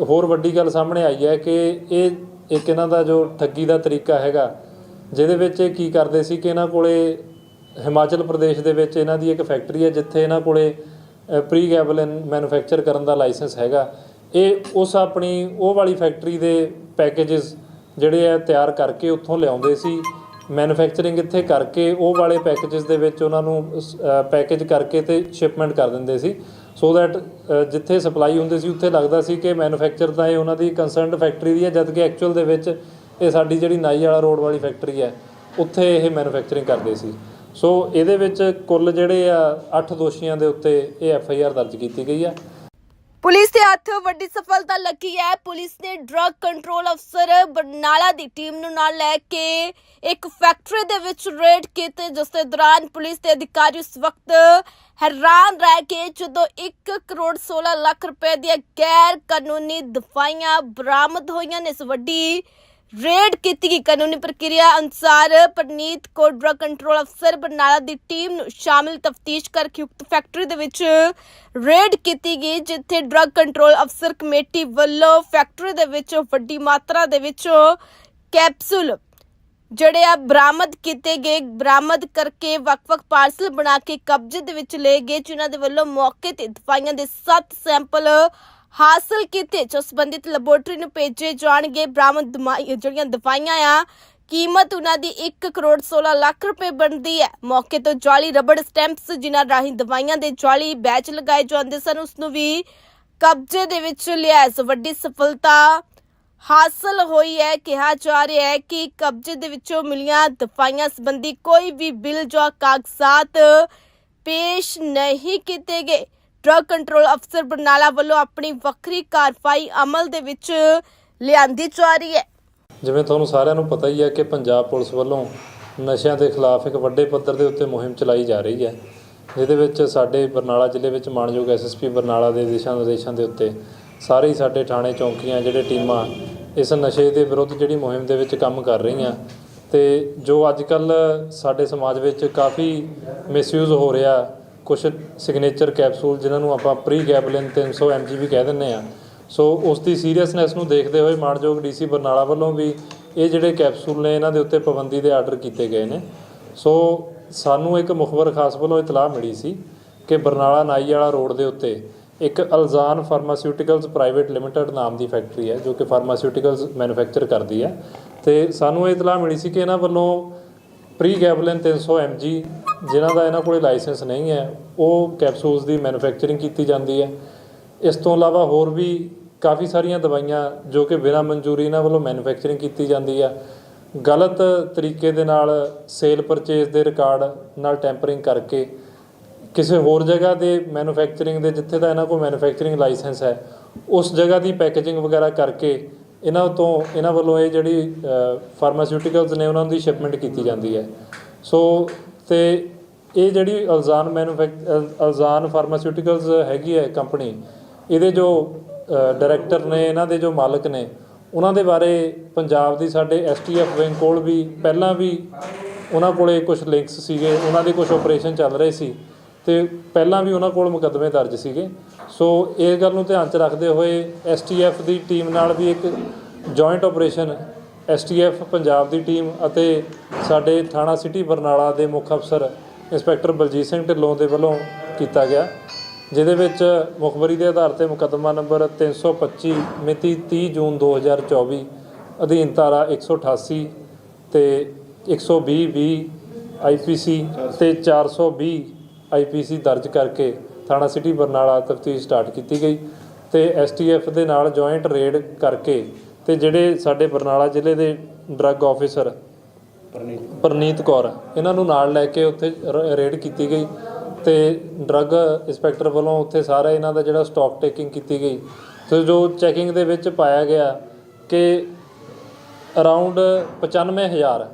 B: ਹੋਰ ਵੱਡੀ ਗੱਲ ਸਾਹਮਣੇ ਆਈ ਹੈ ਕਿ ਇਹ ਇੱਕ ਇਹਨਾਂ ਦਾ ਜੋ ਠੱਗੀ ਦਾ ਤਰੀਕਾ ਹੈਗਾ, ਜਿਹਦੇ ਵਿੱਚ ਇਹ ਕੀ ਕਰਦੇ ਸੀ ਕਿ ਇਹਨਾਂ ਕੋਲੇ ਹਿਮਾਚਲ ਪ੍ਰਦੇਸ਼ ਦੇ ਵਿੱਚ ਇਹਨਾਂ ਦੀ ਇੱਕ ਫੈਕਟਰੀ ਹੈ ਜਿੱਥੇ ਇਹਨਾਂ ਕੋਲੇ ਪ੍ਰੀ ਗੈਬਲਿਨ ਮੈਨੂਫੈਕਚਰ ਕਰਨ ਦਾ ਲਾਇਸੈਂਸ ਹੈਗਾ। ਇਹ ਉਸ ਆਪਣੀ ਉਹ ਵਾਲੀ ਫੈਕਟਰੀ ਦੇ ਪੈਕੇजेस ਜਿਹੜੇ ਆ ਤਿਆਰ ਕਰਕੇ ਉੱਥੋਂ ਲਿਆਉਂਦੇ ਸੀ। ਮੈਨੂਫੈਕਚਰਿੰਗ ਇੱਥੇ ਕਰਕੇ ਉਹ ਵਾਲੇ ਪੈਕੇजेस ਦੇ ਵਿੱਚ ਉਹਨਾਂ ਨੂੰ ਪੈਕੇਜ ਕਰਕੇ ਤੇ ਸ਼ਿਪਮੈਂਟ ਕਰ ਦਿੰਦੇ ਸੀ। ਸੋ ਦੈਟ ਜਿੱਥੇ ਸਪਲਾਈ ਹੁੰਦੀ ਸੀ, ਉੱਥੇ ਲੱਗਦਾ ਸੀ ਕਿ ਮੈਨੂਫੈਕਚਰ ਤਾਂ ਇਹ ਉਹਨਾਂ ਦੀ ਕੰਸਰਨਡ ਫੈਕਟਰੀ ਦੀ ਹੈ, ਜਦ ਕਿ ਐਕਚੁਅਲ ਦੇ ਵਿੱਚ ਇਹ ਸਾਡੀ ਜਿਹੜੀ ਨਾਈ ਵਾਲਾ ਰੋਡ ਵਾਲੀ ਫੈਕਟਰੀ ਹੈ, ਉੱਥੇ ਇਹ ਮੈਨੂਫੈਕਚਰਿੰਗ ਕਰਦੇ ਸੀ। ਸੋ ਇਹਦੇ ਵਿੱਚ ਕੁੱਲ ਜਿਹੜੇ ਆ 8 ਦੋਸ਼ੀਆਂ ਦੇ ਉੱਤੇ ਇਹ ਐਫ ਆਈ ਆਰ ਦਰਜ ਕੀਤੀ ਗਈ ਆ।
A: ਪੁਲਿਸ ਦੇ ਹੱਥ ਵੱਡੀ ਸਫਲਤਾ ਲੱਗੀ ਹੈ। ਪੁਲਿਸ ਨੇ ਡਰੱਗ ਕੰਟਰੋਲ ਅਫਸਰ ਬਰਨਾਲਾ ਦੀ ਟੀਮ ਨੂੰ ਨਾਲ ਲੈ ਕੇ ਇੱਕ ਫੈਕਟਰੀ ਦੇ ਵਿੱਚ ਰੇਡ ਕੀਤੇ, ਜਿਸ ਦੇ ਦੌਰਾਨ ਪੁਲਿਸ ਦੇ ਅਧਿਕਾਰੀ ਉਸ ਵਕਤ ਹੈਰਾਨ ਰਹਿ ਕੇ ਜਦੋਂ 1 ਕਰੋੜ 16 ਲੱਖ ਰੁਪਏ ਦੀਆਂ ਗੈਰ ਕਾਨੂੰਨੀ ਦਵਾਈਆਂ ਬਰਾਮਦ ਹੋਈਆਂ ਨੇ। ਇਸ ਵੱਡੀ ਰੇਡ ਕੀਤੀ ਗਈ। ਕਾਨੂੰਨੀ ਪ੍ਰਕਿਰਿਆ ਅਨੁਸਾਰ ਪ੍ਰਨੀਤ ਕੌਰ ਡਰੱਗ ਕੰਟਰੋਲ ਅਫਸਰ ਬਰਨਾਲਾ ਦੀ ਟੀਮ ਨੂੰ ਸ਼ਾਮਿਲ ਤਫਤੀਸ਼ ਕਰਕੇ ਉਕਤ ਫੈਕਟਰੀ ਦੇ ਵਿੱਚ ਰੇਡ ਕੀਤੀ ਗਈ, ਜਿੱਥੇ ਡਰੱਗ ਕੰਟਰੋਲ ਅਫਸਰ ਕਮੇਟੀ ਵੱਲੋਂ ਫੈਕਟਰੀ ਦੇ ਵਿੱਚ ਵੱਡੀ ਮਾਤਰਾ ਦੇ ਵਿੱਚ ਕੈਪਸੂਲ ਜਿਹੜੇ ਆ ਬਰਾਮਦ ਕੀਤੇ ਗਏ। ਬਰਾਮਦ ਕਰਕੇ ਵੱਖ-ਵੱਖ ਪਾਰਸਲ ਬਣਾ ਕੇ ਕਬਜ਼ੇ ਦੇ ਵਿੱਚ ਲਏ ਗਏ, ਜਿਨ੍ਹਾਂ ਦੇ ਵੱਲੋਂ ਮੌਕੇ ਤੇ ਦਵਾਈਆਂ ਦੇ 7 ਸੈਂਪਲ ਹਾਸਲ ਕੀਤੇ, ਜੋ ਸੰਬੰਧਿਤ ਲੈਬੋਰੇਟਰੀ ਨੂੰ ਭੇਜੇ ਜਾਣਗੇ। ਬਰਾਮਦ ਦਵਾਈ- ਜਿਹੜੀਆਂ ਦਵਾਈਆਂ ਆ, ਕੀਮਤ ਉਹਨਾਂ ਦੀ 1 ਕਰੋੜ 16 ਲੱਖ ਰੁਪਏ ਬਣਦੀ ਹੈ। ਮੌਕੇ ਤੋਂ ਜਾਲੀ ਰਬੜ ਸਟੈਂਪਸ, ਜਿਨ੍ਹਾਂ ਰਾਹੀਂ ਦਵਾਈਆਂ ਦੇ ਜਾਲੀ ਬੈਚ ਲਗਾਏ ਜਾਂਦੇ ਸਨ, ਉਸ ਨੂੰ ਵੀ ਕਬਜ਼ੇ ਦੇ ਵਿੱਚ ਲਿਆ ਇਸ ਵੱਡੀ ਸਫਲਤਾ ਹਾਸਲ ਹੋਈ ਹੈ। ਕਿਹਾ ਜਾ ਰਿਹਾ ਹੈ ਕਿ ਕਬਜ਼ੇ ਦੇ ਵਿੱਚੋਂ ਮਿਲੀਆਂ ਦਵਾਈਆਂ ਸੰਬੰਧੀ ਕੋਈ ਵੀ ਬਿੱਲ ਜਾਂ ਕਾਗਜ਼ਾਤ ਪੇਸ਼ ਨਹੀਂ ਕੀਤੇ ਗਏ। ਡਰੱਗ ਕੰਟਰੋਲ ਅਫਸਰ ਬਰਨਾਲਾ ਵੱਲੋਂ ਆਪਣੀ ਵੱਖਰੀ ਕਾਰਵਾਈ ਅਮਲ ਦੇ ਵਿੱਚ ਲਿਆਂਦੀ ਜਾ ਰਹੀ ਹੈ।
B: ਜਿਵੇਂ ਤੁਹਾਨੂੰ ਸਾਰਿਆਂ ਨੂੰ ਪਤਾ ਹੀ ਹੈ ਕਿ ਪੰਜਾਬ ਪੁਲਿਸ ਵੱਲੋਂ ਨਸ਼ਿਆਂ ਦੇ ਖਿਲਾਫ ਇੱਕ ਵੱਡੇ ਪੱਧਰ ਦੇ ਉੱਤੇ ਮੁਹਿੰਮ ਚਲਾਈ ਜਾ ਰਹੀ ਹੈ, ਜਿਹਦੇ ਵਿੱਚ ਸਾਡੇ ਬਰਨਾਲਾ ਜ਼ਿਲ੍ਹੇ ਵਿੱਚ ਮਾਨਯੋਗ ਐਸਐਸਪੀ ਬਰਨਾਲਾ ਦੇ ਦਿਸ਼ਾ ਨਿਰਦੇਸ਼ਾਂ ਦੇ ਉੱਤੇ ਸਾਰੇ ਹੀ ਸਾਡੇ ਥਾਣੇ ਚੌਂਕੀਆਂ ਜਿਹੜੇ ਟੀਮਾਂ ਇਸ ਨਸ਼ੇ ਦੇ ਵਿਰੁੱਧ ਜਿਹੜੀ ਮੁਹਿੰਮ ਦੇ ਵਿੱਚ ਕੰਮ ਕਰ ਰਹੀਆਂ ਤੇ ਜੋ ਅੱਜ ਕੱਲ ਸਾਡੇ ਸਮਾਜ ਵਿੱਚ ਕਾਫੀ ਮਿਸਯੂਜ਼ ਹੋ ਰਿਹਾ ਕੁਝ ਸਿਗਨੇਚਰ ਕੈਪਸੂਲ ਜਿਨ੍ਹਾਂ ਨੂੰ ਆਪਾਂ ਪ੍ਰੀ ਗੈਬਲਿਨ 300 mg ਵੀ ਕਹਿ ਦਿੰਦੇ ਆ ਸੋ ਉਸ ਦੀ ਸੀਰੀਅਸਨੈਸ ਨੂੰ ਦੇਖਦੇ ਹੋਏ ਮਾਨਯੋਗ ਡੀਸੀ ਬਰਨਾਲਾ ਵੱਲੋਂ ਵੀ ਇਹ ਜਿਹੜੇ ਕੈਪਸੂਲ ਨੇ, ਇਹਨਾਂ ਦੇ ਉੱਤੇ ਪਾਬੰਦੀ ਦੇ ਆਰਡਰ ਕੀਤੇ ਗਏ ਨੇ। ਸੋ ਸਾਨੂੰ ਇੱਕ ਮੁਖਬਰ ਖਾਸ ਵੱਲੋਂ ਇਤਲਾਹ ਮਿਲੀ ਸੀ ਕਿ ਬਰਨਾਲਾ ਨਾਈ ਵਾਲਾ ਰੋਡ ਦੇ ਉੱਤੇ ਇੱਕ ਅਲਜ਼ਾਨ ਫਾਰਮਾਸਿਊਟੀਕਲਸ ਪ੍ਰਾਈਵੇਟ ਲਿਮਟਿਡ ਨਾਮ ਦੀ ਫੈਕਟਰੀ ਹੈ, ਜੋ ਕਿ ਫਾਰਮਾਸਿਊਟੀਕਲਸ ਮੈਨੂਫੈਕਚਰ ਕਰਦੀ ਹੈ। ਤੇ ਸਾਨੂੰ ਇਹ ਇਤਲਾਹ ਮਿਲੀ ਸੀ ਕਿ ਇਹਨਾਂ ਵੱਲੋਂ ਪ੍ਰੀ ਗੈਬਲਿਨ 300 mg ਜਿਨ੍ਹਾਂ ਦਾ ਇਹਨਾਂ ਕੋਲੇ ਲਾਇਸੈਂਸ ਨਹੀਂ ਹੈ, ਉਹ ਕੈਪਸੂਲਸ ਦੀ ਮੈਨੂਫੈਕਚਰਿੰਗ ਕੀਤੀ ਜਾਂਦੀ ਹੈ। ਇਸ ਤੋਂ ਇਲਾਵਾ ਹੋਰ ਵੀ ਕਾਫੀ ਸਾਰੀਆਂ ਦਵਾਈਆਂ ਜੋ ਕਿ ਬਿਨਾਂ ਮਨਜ਼ੂਰੀ ਇਹਨਾਂ ਵੱਲੋਂ ਮੈਨੂਫੈਕਚਰਿੰਗ ਕੀਤੀ ਜਾਂਦੀ ਆ। ਗਲਤ ਤਰੀਕੇ ਦੇ ਨਾਲ ਸੇਲ ਪਰਚੇਸ ਦੇ ਰਿਕਾਰਡ ਨਾਲ ਟੈਂਪਰਿੰਗ ਕਰਕੇ ਕਿਸੇ ਹੋਰ ਜਗ੍ਹਾ ਦੇ ਮੈਨੂਫੈਕਚਰਿੰਗ ਦੇ, ਜਿੱਥੇ ਦਾ ਇਹਨਾਂ ਕੋਲ ਮੈਨੂਫੈਕਚਰਿੰਗ ਲਾਇਸੈਂਸ ਹੈ, ਉਸ ਜਗ੍ਹਾ ਦੀ ਪੈਕੇਜਿੰਗ ਵਗੈਰਾ ਕਰਕੇ ਇਹਨਾਂ ਤੋਂ ਇਹਨਾਂ ਵੱਲੋਂ ਇਹ ਜਿਹੜੀ ਫਾਰਮਾਸਿਊਟੀਕਲਸ ਨੇ ਉਹਨਾਂ ਦੀ ਸ਼ਿਪਮੈਂਟ ਕੀਤੀ ਜਾਂਦੀ ਹੈ। ਸੋ ਤੇ ਇਹ ਜਿਹੜੀ ਅਲਜ਼ਾਨ ਮੈਨੂਫੈਕਚਰ ਅਲਜ਼ਾਨ ਫਾਰਮਾਸਿਊਟੀਕਲਸ ਹੈਗੀ ਹੈ ਕੰਪਨੀ, ਇਹਦੇ ਜੋ ਡਾਇਰੈਕਟਰ ਨੇ, ਇਹਨਾਂ ਦੇ ਜੋ ਮਾਲਕ ਨੇ, ਉਹਨਾਂ ਦੇ ਬਾਰੇ ਪੰਜਾਬ ਦੀ ਸਾਡੇ ਐਸਟੀਐਫ ਵਿੰਗ ਕੋਲ ਵੀ ਪਹਿਲਾਂ ਵੀ ਉਹਨਾਂ ਕੋਲੇ ਕੁਝ ਲਿੰਕਸ ਸੀਗੇ, ਉਹਨਾਂ ਦੇ ਕੁਝ ਆਪਰੇਸ਼ਨ ਚੱਲ ਰਹੇ ਸੀ ਤੇ ਪਹਿਲਾਂ ਵੀ ਉਹਨਾਂ ਕੋਲ ਮੁਕੱਦਮੇ ਦਰਜ ਸੀਗੇ। ਸੋ ਇਸ ਗੱਲ ਨੂੰ ਧਿਆਨ 'ਚ ਰੱਖਦੇ ਹੋਏ ਐਸਟੀਐਫ ਦੀ ਟੀਮ ਨਾਲ ਵੀ ਇੱਕ ਜੁਆਇੰਟ ਆਪਰੇਸ਼ਨ ਐਸਟੀਐਫ ਪੰਜਾਬ ਦੀ ਟੀਮ ਅਤੇ ਸਾਡੇ ਥਾਣਾ ਸਿਟੀ ਬਰਨਾਲਾ ਦੇ ਮੁੱਖ ਅਫਸਰ ਇੰਸਪੈਕਟਰ ਬਲਜੀਤ ਸਿੰਘ ਢਿੱਲੋਂ ਦੇ ਵੱਲੋਂ ਕੀਤਾ ਗਿਆ, ਜਿਹਦੇ ਵਿੱਚ ਮੁਖਬਰੀ ਦੇ ਆਧਾਰ ਤੇ ਮੁਕੱਦਮਾ ਨੰਬਰ 325 ਮਿਤੀ 30 ਜੂਨ 2024 ਅਧੀਨ ਧਾਰਾ 188 ਤੇ 120 ਵੀ ਆਈਪੀਸੀ ਤੇ 420 ਆਈਪੀਸੀ ਦਰਜ ਕਰਕੇ ਥਾਣਾ ਸਿਟੀ ਬਰਨਾਲਾ ਤਫਤੀਸ਼ ਸਟਾਰਟ ਕੀਤੀ ਗਈ ਤੇ ਐਸਟੀਐਫ ਦੇ ਨਾਲ ਜੁਆਇੰਟ ਰੇਡ ਕਰਕੇ ਤੇ ਜਿਹੜੇ ਸਾਡੇ ਬਰਨਾਲਾ ਜ਼ਿਲ੍ਹੇ ਦੇ ਡਰੱਗ ਆਫੀਸਰ ਪਰਨੀਤ ਕੌਰ। ਇਹਨਾਂ ਨੂੰ ਨਾਲ ਲੈ ਕੇ ਉੱਥੇ ਰੇਡ ਕੀਤੀ ਗਈ ਤੇ ਡਰੱਗ ਇੰਸਪੈਕਟਰ ਵੱਲੋਂ ਉੱਥੇ ਸਾਰਾ ਇਹਨਾਂ ਦਾ ਜਿਹੜਾ ਸਟਾਕ ਟੇਕਿੰਗ ਕੀਤੀ ਗਈ। ਤੇ ਜੋ ਚੈਕਿੰਗ ਦੇ ਵਿੱਚ ਪਾਇਆ ਗਿਆ ਕਿ ਅਰਾਊਂਡ 95000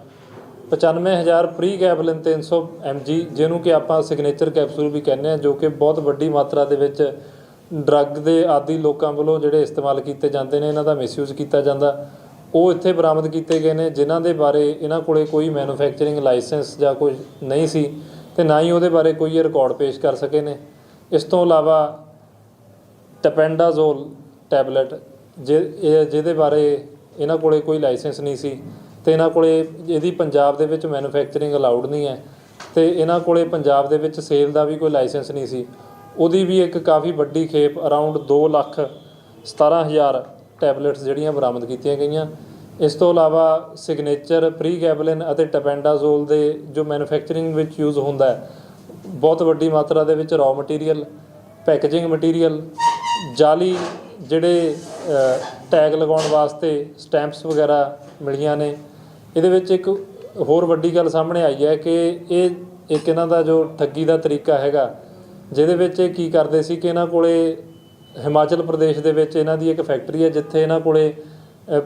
B: 95000 ਪ੍ਰੀ ਗੈਬਲਿਨ 300 mg ਜਿਹਨੂੰ ਕਿ ਆਪਾਂ ਸਿਗਨੇਚਰ ਕੈਪਸੂਲ ਵੀ ਕਹਿੰਦੇ ਆ ਜੋ ਕਿ ਬਹੁਤ ਵੱਡੀ ਮਾਤਰਾ ਦੇ ਵਿੱਚ ਡਰੱਗ ਦੇ ਆਦੀ ਲੋਕਾਂ ਵੱਲੋਂ ਜਿਹੜੇ ਇਸਤੇਮਾਲ ਕੀਤੇ ਜਾਂਦੇ ਨੇ, ਇਹਨਾਂ ਦਾ ਮਿਸਯੂਜ਼ ਕੀਤਾ ਜਾਂਦਾ। ਉਹ ਇੱਥੇ ਬਰਾਮਦ ਕੀਤੇ ਗਏ ਨੇ, ਜਿਨ੍ਹਾਂ ਦੇ ਬਾਰੇ ਇਹਨਾਂ ਕੋਲੇ ਕੋਈ ਮੈਨੂਫੈਕਚਰਿੰਗ ਲਾਇਸੈਂਸ ਜਾਂ ਕੋਈ ਨਹੀਂ ਸੀ ਤੇ ਨਾ ਹੀ ਉਹਦੇ ਬਾਰੇ ਕੋਈ ਰਿਕਾਰਡ ਪੇਸ਼ ਕਰ ਸਕੇ ਨੇ। ਇਸ ਤੋਂ ਇਲਾਵਾ ਟੈਪੈਂਡਾਜ਼ੋਲ ਟੈਬਲੇਟ ਜਿ- ਇਹ- ਜਿਹਦੇ ਬਾਰੇ ਇਹਨਾਂ ਕੋਲੇ ਕੋਈ ਲਾਇਸੈਂਸ ਨਹੀਂ ਸੀ ਤੇ ਇਹਨਾਂ ਕੋਲੇ ਇਹਦੀ ਪੰਜਾਬ ਦੇ ਵਿੱਚ ਮੈਨੂਫੈਕਚਰਿੰਗ ਅਲਾਉਡ ਨਹੀਂ ਹੈ ਤੇ ਇਹਨਾਂ ਕੋਲੇ ਪੰਜਾਬ ਦੇ ਵਿੱਚ ਸੇਲ ਦਾ ਵੀ ਕੋਈ ਲਾਇਸੈਂਸ ਨਹੀਂ ਸੀ। ਉਹਦੀ ਵੀ ਇੱਕ ਕਾਫੀ ਵੱਡੀ ਖੇਪ ਅਰਾਊਂਡ 2 ਲੱਖ 17000 ਟੈਬਲੇਟਸ ਜਿਹੜੀਆਂ ਬਰਾਮਦ ਕੀਤੀਆਂ ਗਈਆਂ। ਇਸ ਤੋਂ ਇਲਾਵਾ ਸਿਗਨੇਚਰ ਪ੍ਰੀਗੈਬਲਿਨ ਅਤੇ ਟਪੈਂਡਾਜ਼ੋਲ ਦੇ ਜੋ ਮੈਨੂਫੈਕਚਰਿੰਗ ਵਿੱਚ ਯੂਜ਼ ਹੁੰਦਾ ਹੈ, ਬਹੁਤ ਵੱਡੀ ਮਾਤਰਾ ਦੇ ਵਿੱਚ ਰॉ ਮਟੀਰੀਅਲ ਪੈਕੇਜਿੰਗ ਮਟੀਰੀਅਲ ਜਾਲੀ ਜਿਹੜੇ ਟੈਗ ਲਗਾਉਣ ਵਾਸਤੇ ਸਟੈਂਪਸ ਵਗੈਰਾ ਮਿਲੀਆਂ ਨੇ। ਇਹਦੇ ਵਿੱਚ ਇੱਕ ਹੋਰ ਵੱਡੀ ਗੱਲ ਸਾਹਮਣੇ ਆਈ ਹੈ ਕਿ ਇਹ ਇੱਕ ਇਹਨਾਂ ਦਾ ਜੋ ਠੱਗੀ ਦਾ ਤਰੀਕਾ ਹੈਗਾ ਜਿਹਦੇ ਵਿੱਚ ਇਹ ਕੀ ਕਰਦੇ ਸੀ ਕਿ ਇਹਨਾਂ ਕੋਲੇ ਹਿਮਾਚਲ ਪ੍ਰਦੇਸ਼ ਦੇ ਵਿੱਚ ਇਹਨਾਂ ਦੀ ਇੱਕ ਫੈਕਟਰੀ ਹੈ, ਜਿੱਥੇ ਇਹਨਾਂ ਕੋਲੇ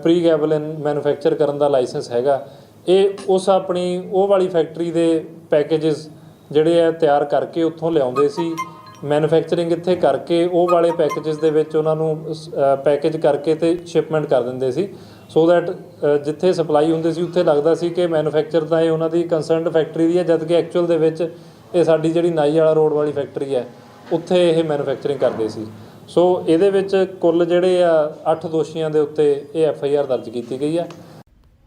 B: ਪ੍ਰੀ ਗੈਬਲਿਨ ਮੈਨੂਫੈਕਚਰ ਕਰਨ ਦਾ ਲਾਇਸੈਂਸ ਹੈਗਾ। ਇਹ ਉਸ ਆਪਣੀ, ਉਹ ਵਾਲੀ ਫੈਕਟਰੀ ਦੇ ਪੈਕੇजेस ਜਿਹੜੇ ਆ ਤਿਆਰ ਕਰਕੇ ਉੱਥੋਂ ਲਿਆਉਂਦੇ ਸੀ। ਮੈਨੂਫੈਕਚਰਿੰਗ ਇੱਥੇ ਕਰਕੇ ਉਹ ਵਾਲੇ ਪੈਕੇजेस ਦੇ ਵਿੱਚ ਉਹਨਾਂ ਨੂੰ ਪੈਕੇਜ ਕਰਕੇ ਤੇ ਸ਼ਿਪਮੈਂਟ ਕਰ ਦਿੰਦੇ ਸੀ। ਸੋ ਦੈਟ ਜਿੱਥੇ ਸਪਲਾਈ ਹੁੰਦੀ ਸੀ, ਉੱਥੇ ਲੱਗਦਾ ਸੀ ਕਿ ਮੈਨੂਫੈਕਚਰ ਤਾਂ ਇਹ ਉਹਨਾਂ ਦੀ ਕੰਸਰਨਡ ਫੈਕਟਰੀ ਦੀ ਹੈ, ਜਦਕਿ ਐਕਚੁਅਲ ਦੇ ਵਿੱਚ ਇਹ ਸਾਡੀ ਜਿਹੜੀ ਨਾਈ ਵਾਲਾ ਰੋਡ ਵਾਲੀ ਫੈਕਟਰੀ ਹੈ, ਉੱਥੇ ਇਹ ਮੈਨੂਫੈਕਚਰਿੰਗ ਕਰਦੇ ਸੀ। ਸੋ ਇਹਦੇ ਵਿੱਚ ਕੁੱਲ ਜਿਹੜੇ ਆ 8 ਦੋਸ਼ੀਆਂ ਦੇ ਉੱਤੇ ਇਹ ਐਫ ਆਈ ਆਰ ਦਰਜ ਕੀਤੀ ਗਈ ਹੈ।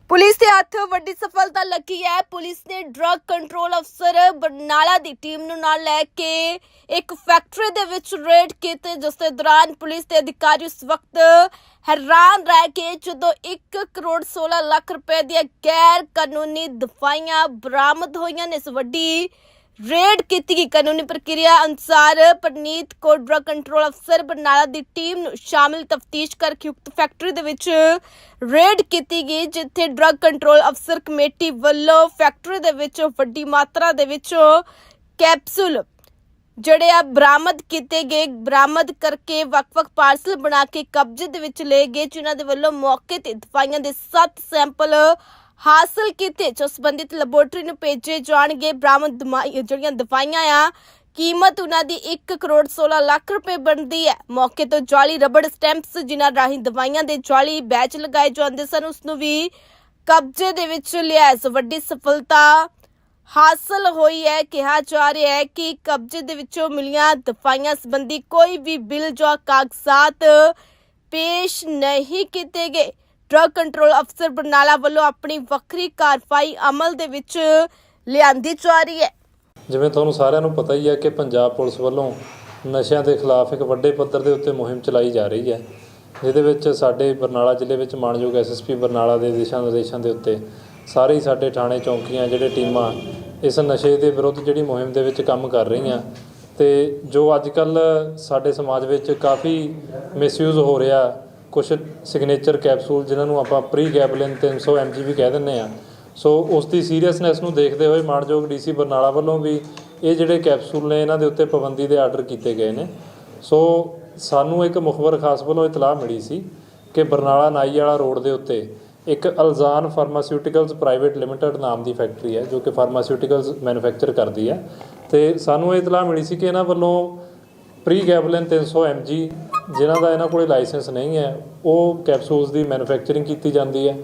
A: ਪੁਲਿਸ ਦੇ ਹੱਥ ਵੱਡੀ ਸਫਲਤਾ ਲੱਗੀ ਹੈ। ਪੁਲਿਸ ਨੇ ਡਰੱਗ ਕੰਟਰੋਲ ਅਫਸਰ ਬਰਨਾਲਾ ਦੀ ਟੀਮ ਨੂੰ ਨਾਲ ਲੈ ਕੇ ਇੱਕ ਫੈਕਟਰੀ ਦੇ ਵਿੱਚ ਰੇਡ ਕੀਤੇ, ਜਿਸ ਦੇ ਦੌਰਾਨ ਪੁਲਿਸ ਦੇ ਅਧਿਕਾਰੀ ਉਸ ਵਕਤ ਹੈਰਾਨ ਰਹਿ ਕੇ ਜਦੋਂ 1 ਕਰੋੜ 16 ਲੱਖ ਰੁਪਏ ਦੀਆਂ ਗੈਰ ਕਾਨੂੰਨੀ ਦਵਾਈਆਂ ਬਰਾਮਦ ਹੋਈਆਂ ਨੇ। ਇਸ ਵੱਡੀ ਰੇਡ ਕੀਤੀ ਗਈ। ਕਾਨੂੰਨੀ ਪ੍ਰਕਿਰਿਆ ਅਨੁਸਾਰ ਪਰਨੀਤ ਕੋ ਡਰੱਗ ਕੰਟਰੋਲ ਅਫਸਰ ਬਰਨਾਲਾ ਦੀ ਟੀਮ ਨੂੰ ਸ਼ਾਮਿਲ ਤਫਤੀਸ਼ ਕਰਕੇ ਉਕਤ ਫੈਕਟਰੀ ਦੇ ਵਿੱਚ ਰੇਡ ਕੀਤੀ ਗਈ, ਜਿੱਥੇ ਡਰੱਗ ਕੰਟਰੋਲ ਅਫਸਰ ਕਮੇਟੀ ਵੱਲੋਂ ਫੈਕਟਰੀ ਦੇ ਵਿੱਚ ਵੱਡੀ ਮਾਤਰਾ ਦੇ ਵਿੱਚ ਕੈਪਸੂਲ ਜਿਹੜੇ ਆ ਬਰਾਮਦ ਕੀਤੇ ਗਏ। ਬਰਾਮਦ ਕਰਕੇ ਵੱਖ-ਵੱਖ ਪਾਰਸਲ ਬਣਾ ਕੇ ਕਬਜ਼ੇ ਦੇ ਵਿੱਚ ਲਏ ਗਏ, ਜਿਨ੍ਹਾਂ ਦੇ ਵੱਲੋਂ ਮੌਕੇ ਤੇ ਦਵਾਈਆਂ ਦੇ 7 ਸੈਂਪਲ ਹਾਸਲ ਕੀਤੇ, ਜੋ ਸੰਬੰਧਿਤ ਲੈਬੋਰੇਟਰੀ ਨੂੰ ਭੇਜੇ ਜਾਣਗੇ। ਬਰਾਮਦ ਜਿਹੜੀਆਂ ਦਵਾਈਆਂ ਆ, ਕੀਮਤ ਉਹਨਾਂ ਦੀ 1 ਕਰੋੜ 16 ਲੱਖ ਰੁਪਏ ਬਣਦੀ ਹੈ। ਮੌਕੇ ਤੋਂ ਜਾਲੀ ਰਬੜ ਸਟੈਂਪਸ, ਜਿਨ੍ਹਾਂ ਰਾਹੀਂ ਦਵਾਈਆਂ ਦੇ ਜਾਲੀ ਬੈਚ ਲਗਾਏ ਜਾਂਦੇ ਸਨ, ਉਸ ਨੂੰ ਵੀ ਕਬਜ਼ੇ ਦੇ ਵਿੱਚ ਲਿਆ। ਇਸ ਵੱਡੀ ਸਫਲਤਾ ਹਾਸਲ ਹੋਈ ਹੈ। ਕਿਹਾ ਜਾ ਰਿਹਾ ਹੈ ਕਿ ਕਬਜ਼ੇ ਦੇ ਵਿੱਚੋਂ ਮਿਲੀਆਂ ਦਵਾਈਆਂ ਸੰਬੰਧੀ ਕੋਈ ਵੀ ਬਿੱਲ ਜਾਂ ਕਾਗਜ਼ਾਤ ਪੇਸ਼ ਨਹੀਂ ਕੀਤੇ ਗਏ। ਡਰੱਗ ਕੰਟਰੋਲ ਅਫਸਰ ਬਰਨਾਲਾ ਵੱਲੋਂ ਆਪਣੀ ਵੱਖਰੀ ਕਾਰਵਾਈ ਅਮਲ ਦੇ ਵਿੱਚ ਲਿਆਂਦੀ ਜਾ ਰਹੀ ਹੈ।
B: ਜਿਵੇਂ ਤੁਹਾਨੂੰ ਸਾਰਿਆਂ ਨੂੰ ਪਤਾ ਹੀ ਹੈ ਕਿ ਪੰਜਾਬ ਪੁਲਿਸ ਵੱਲੋਂ ਨਸ਼ਿਆਂ ਦੇ ਖਿਲਾਫ ਇੱਕ ਵੱਡੇ ਪੱਧਰ ਦੇ ਉੱਤੇ ਮੁਹਿੰਮ ਚਲਾਈ ਜਾ ਰਹੀ ਹੈ, ਜਿਹਦੇ ਵਿੱਚ ਸਾਡੇ ਬਰਨਾਲਾ ਜ਼ਿਲ੍ਹੇ ਵਿੱਚ ਮਾਨਯੋਗ ਐਸਐਸਪੀ ਬਰਨਾਲਾ ਦੇ ਦਿਸ਼ਾ ਨਿਰਦੇਸ਼ਾਂ ਦੇ ਉੱਤੇ ਸਾਰੇ ਹੀ ਸਾਡੇ ਥਾਣੇ ਚੌਂਕੀਆਂ ਜਿਹੜੇ ਟੀਮਾਂ ਇਸ ਨਸ਼ੇ ਦੇ ਵਿਰੁੱਧ ਜਿਹੜੀ ਮੁਹਿੰਮ ਦੇ ਵਿੱਚ ਕੰਮ ਕਰ ਰਹੀਆਂ ਤੇ ਜੋ ਅੱਜ ਕੱਲ ਸਾਡੇ ਸਮਾਜ ਵਿੱਚ ਕਾਫੀ ਮਿਸਯੂਜ਼ ਹੋ ਰਿਹਾ ਕੁਝ ਸਿਗਨੇਚਰ ਕੈਪਸੂਲ ਜਿਨ੍ਹਾਂ ਨੂੰ ਆਪਾਂ ਪ੍ਰੀ ਗੈਬਲਿਨ 300 mg ਵੀ ਕਹਿ ਦਿੰਦੇ ਆ ਸੋ ਉਸ ਦੀ ਸੀਰੀਅਸਨੈਸ ਨੂੰ ਦੇਖਦੇ ਹੋਏ ਮਾਨਯੋਗ ਡੀਸੀ ਬਰਨਾਲਾ ਵੱਲੋਂ ਵੀ ਇਹ ਜਿਹੜੇ ਕੈਪਸੂਲ ਨੇ, ਇਹਨਾਂ ਦੇ ਉੱਤੇ ਪਾਬੰਦੀ ਦੇ ਆਰਡਰ ਕੀਤੇ ਗਏ ਨੇ। ਸੋ ਸਾਨੂੰ ਇੱਕ ਮੁਖਬਰ ਖਾਸ ਵੱਲੋਂ ਇਤਲਾਹ ਮਿਲੀ ਸੀ ਕਿ ਬਰਨਾਲਾ ਨਾਈ ਵਾਲਾ ਰੋਡ ਦੇ ਉੱਤੇ ਇੱਕ ਅਲਜ਼ਾਨ ਫਾਰਮਾਸਿਊਟੀਕਲਸ ਪ੍ਰਾਈਵੇਟ ਲਿਮਟਿਡ ਨਾਮ ਦੀ ਫੈਕਟਰੀ ਹੈ, ਜੋ ਕਿ ਫਾਰਮਾਸਿਊਟੀਕਲਸ ਮੈਨੂਫੈਕਚਰ ਕਰਦੀ ਹੈ। ਤੇ ਸਾਨੂੰ ਇਹ ਇਤਲਾਹ ਮਿਲੀ ਸੀ ਕਿ ਇਹਨਾਂ ਵੱਲੋਂ ਪ੍ਰੀ ਗੈਬਲਿਨ 300 mg ਜਿਨ੍ਹਾਂ ਦਾ ਇਹਨਾਂ ਕੋਲੇ ਲਾਇਸੈਂਸ ਨਹੀਂ ਹੈ, ਉਹ ਕੈਪਸੂਲਸ ਦੀ ਮੈਨੂਫੈਕਚਰਿੰਗ ਕੀਤੀ ਜਾਂਦੀ ਹੈ।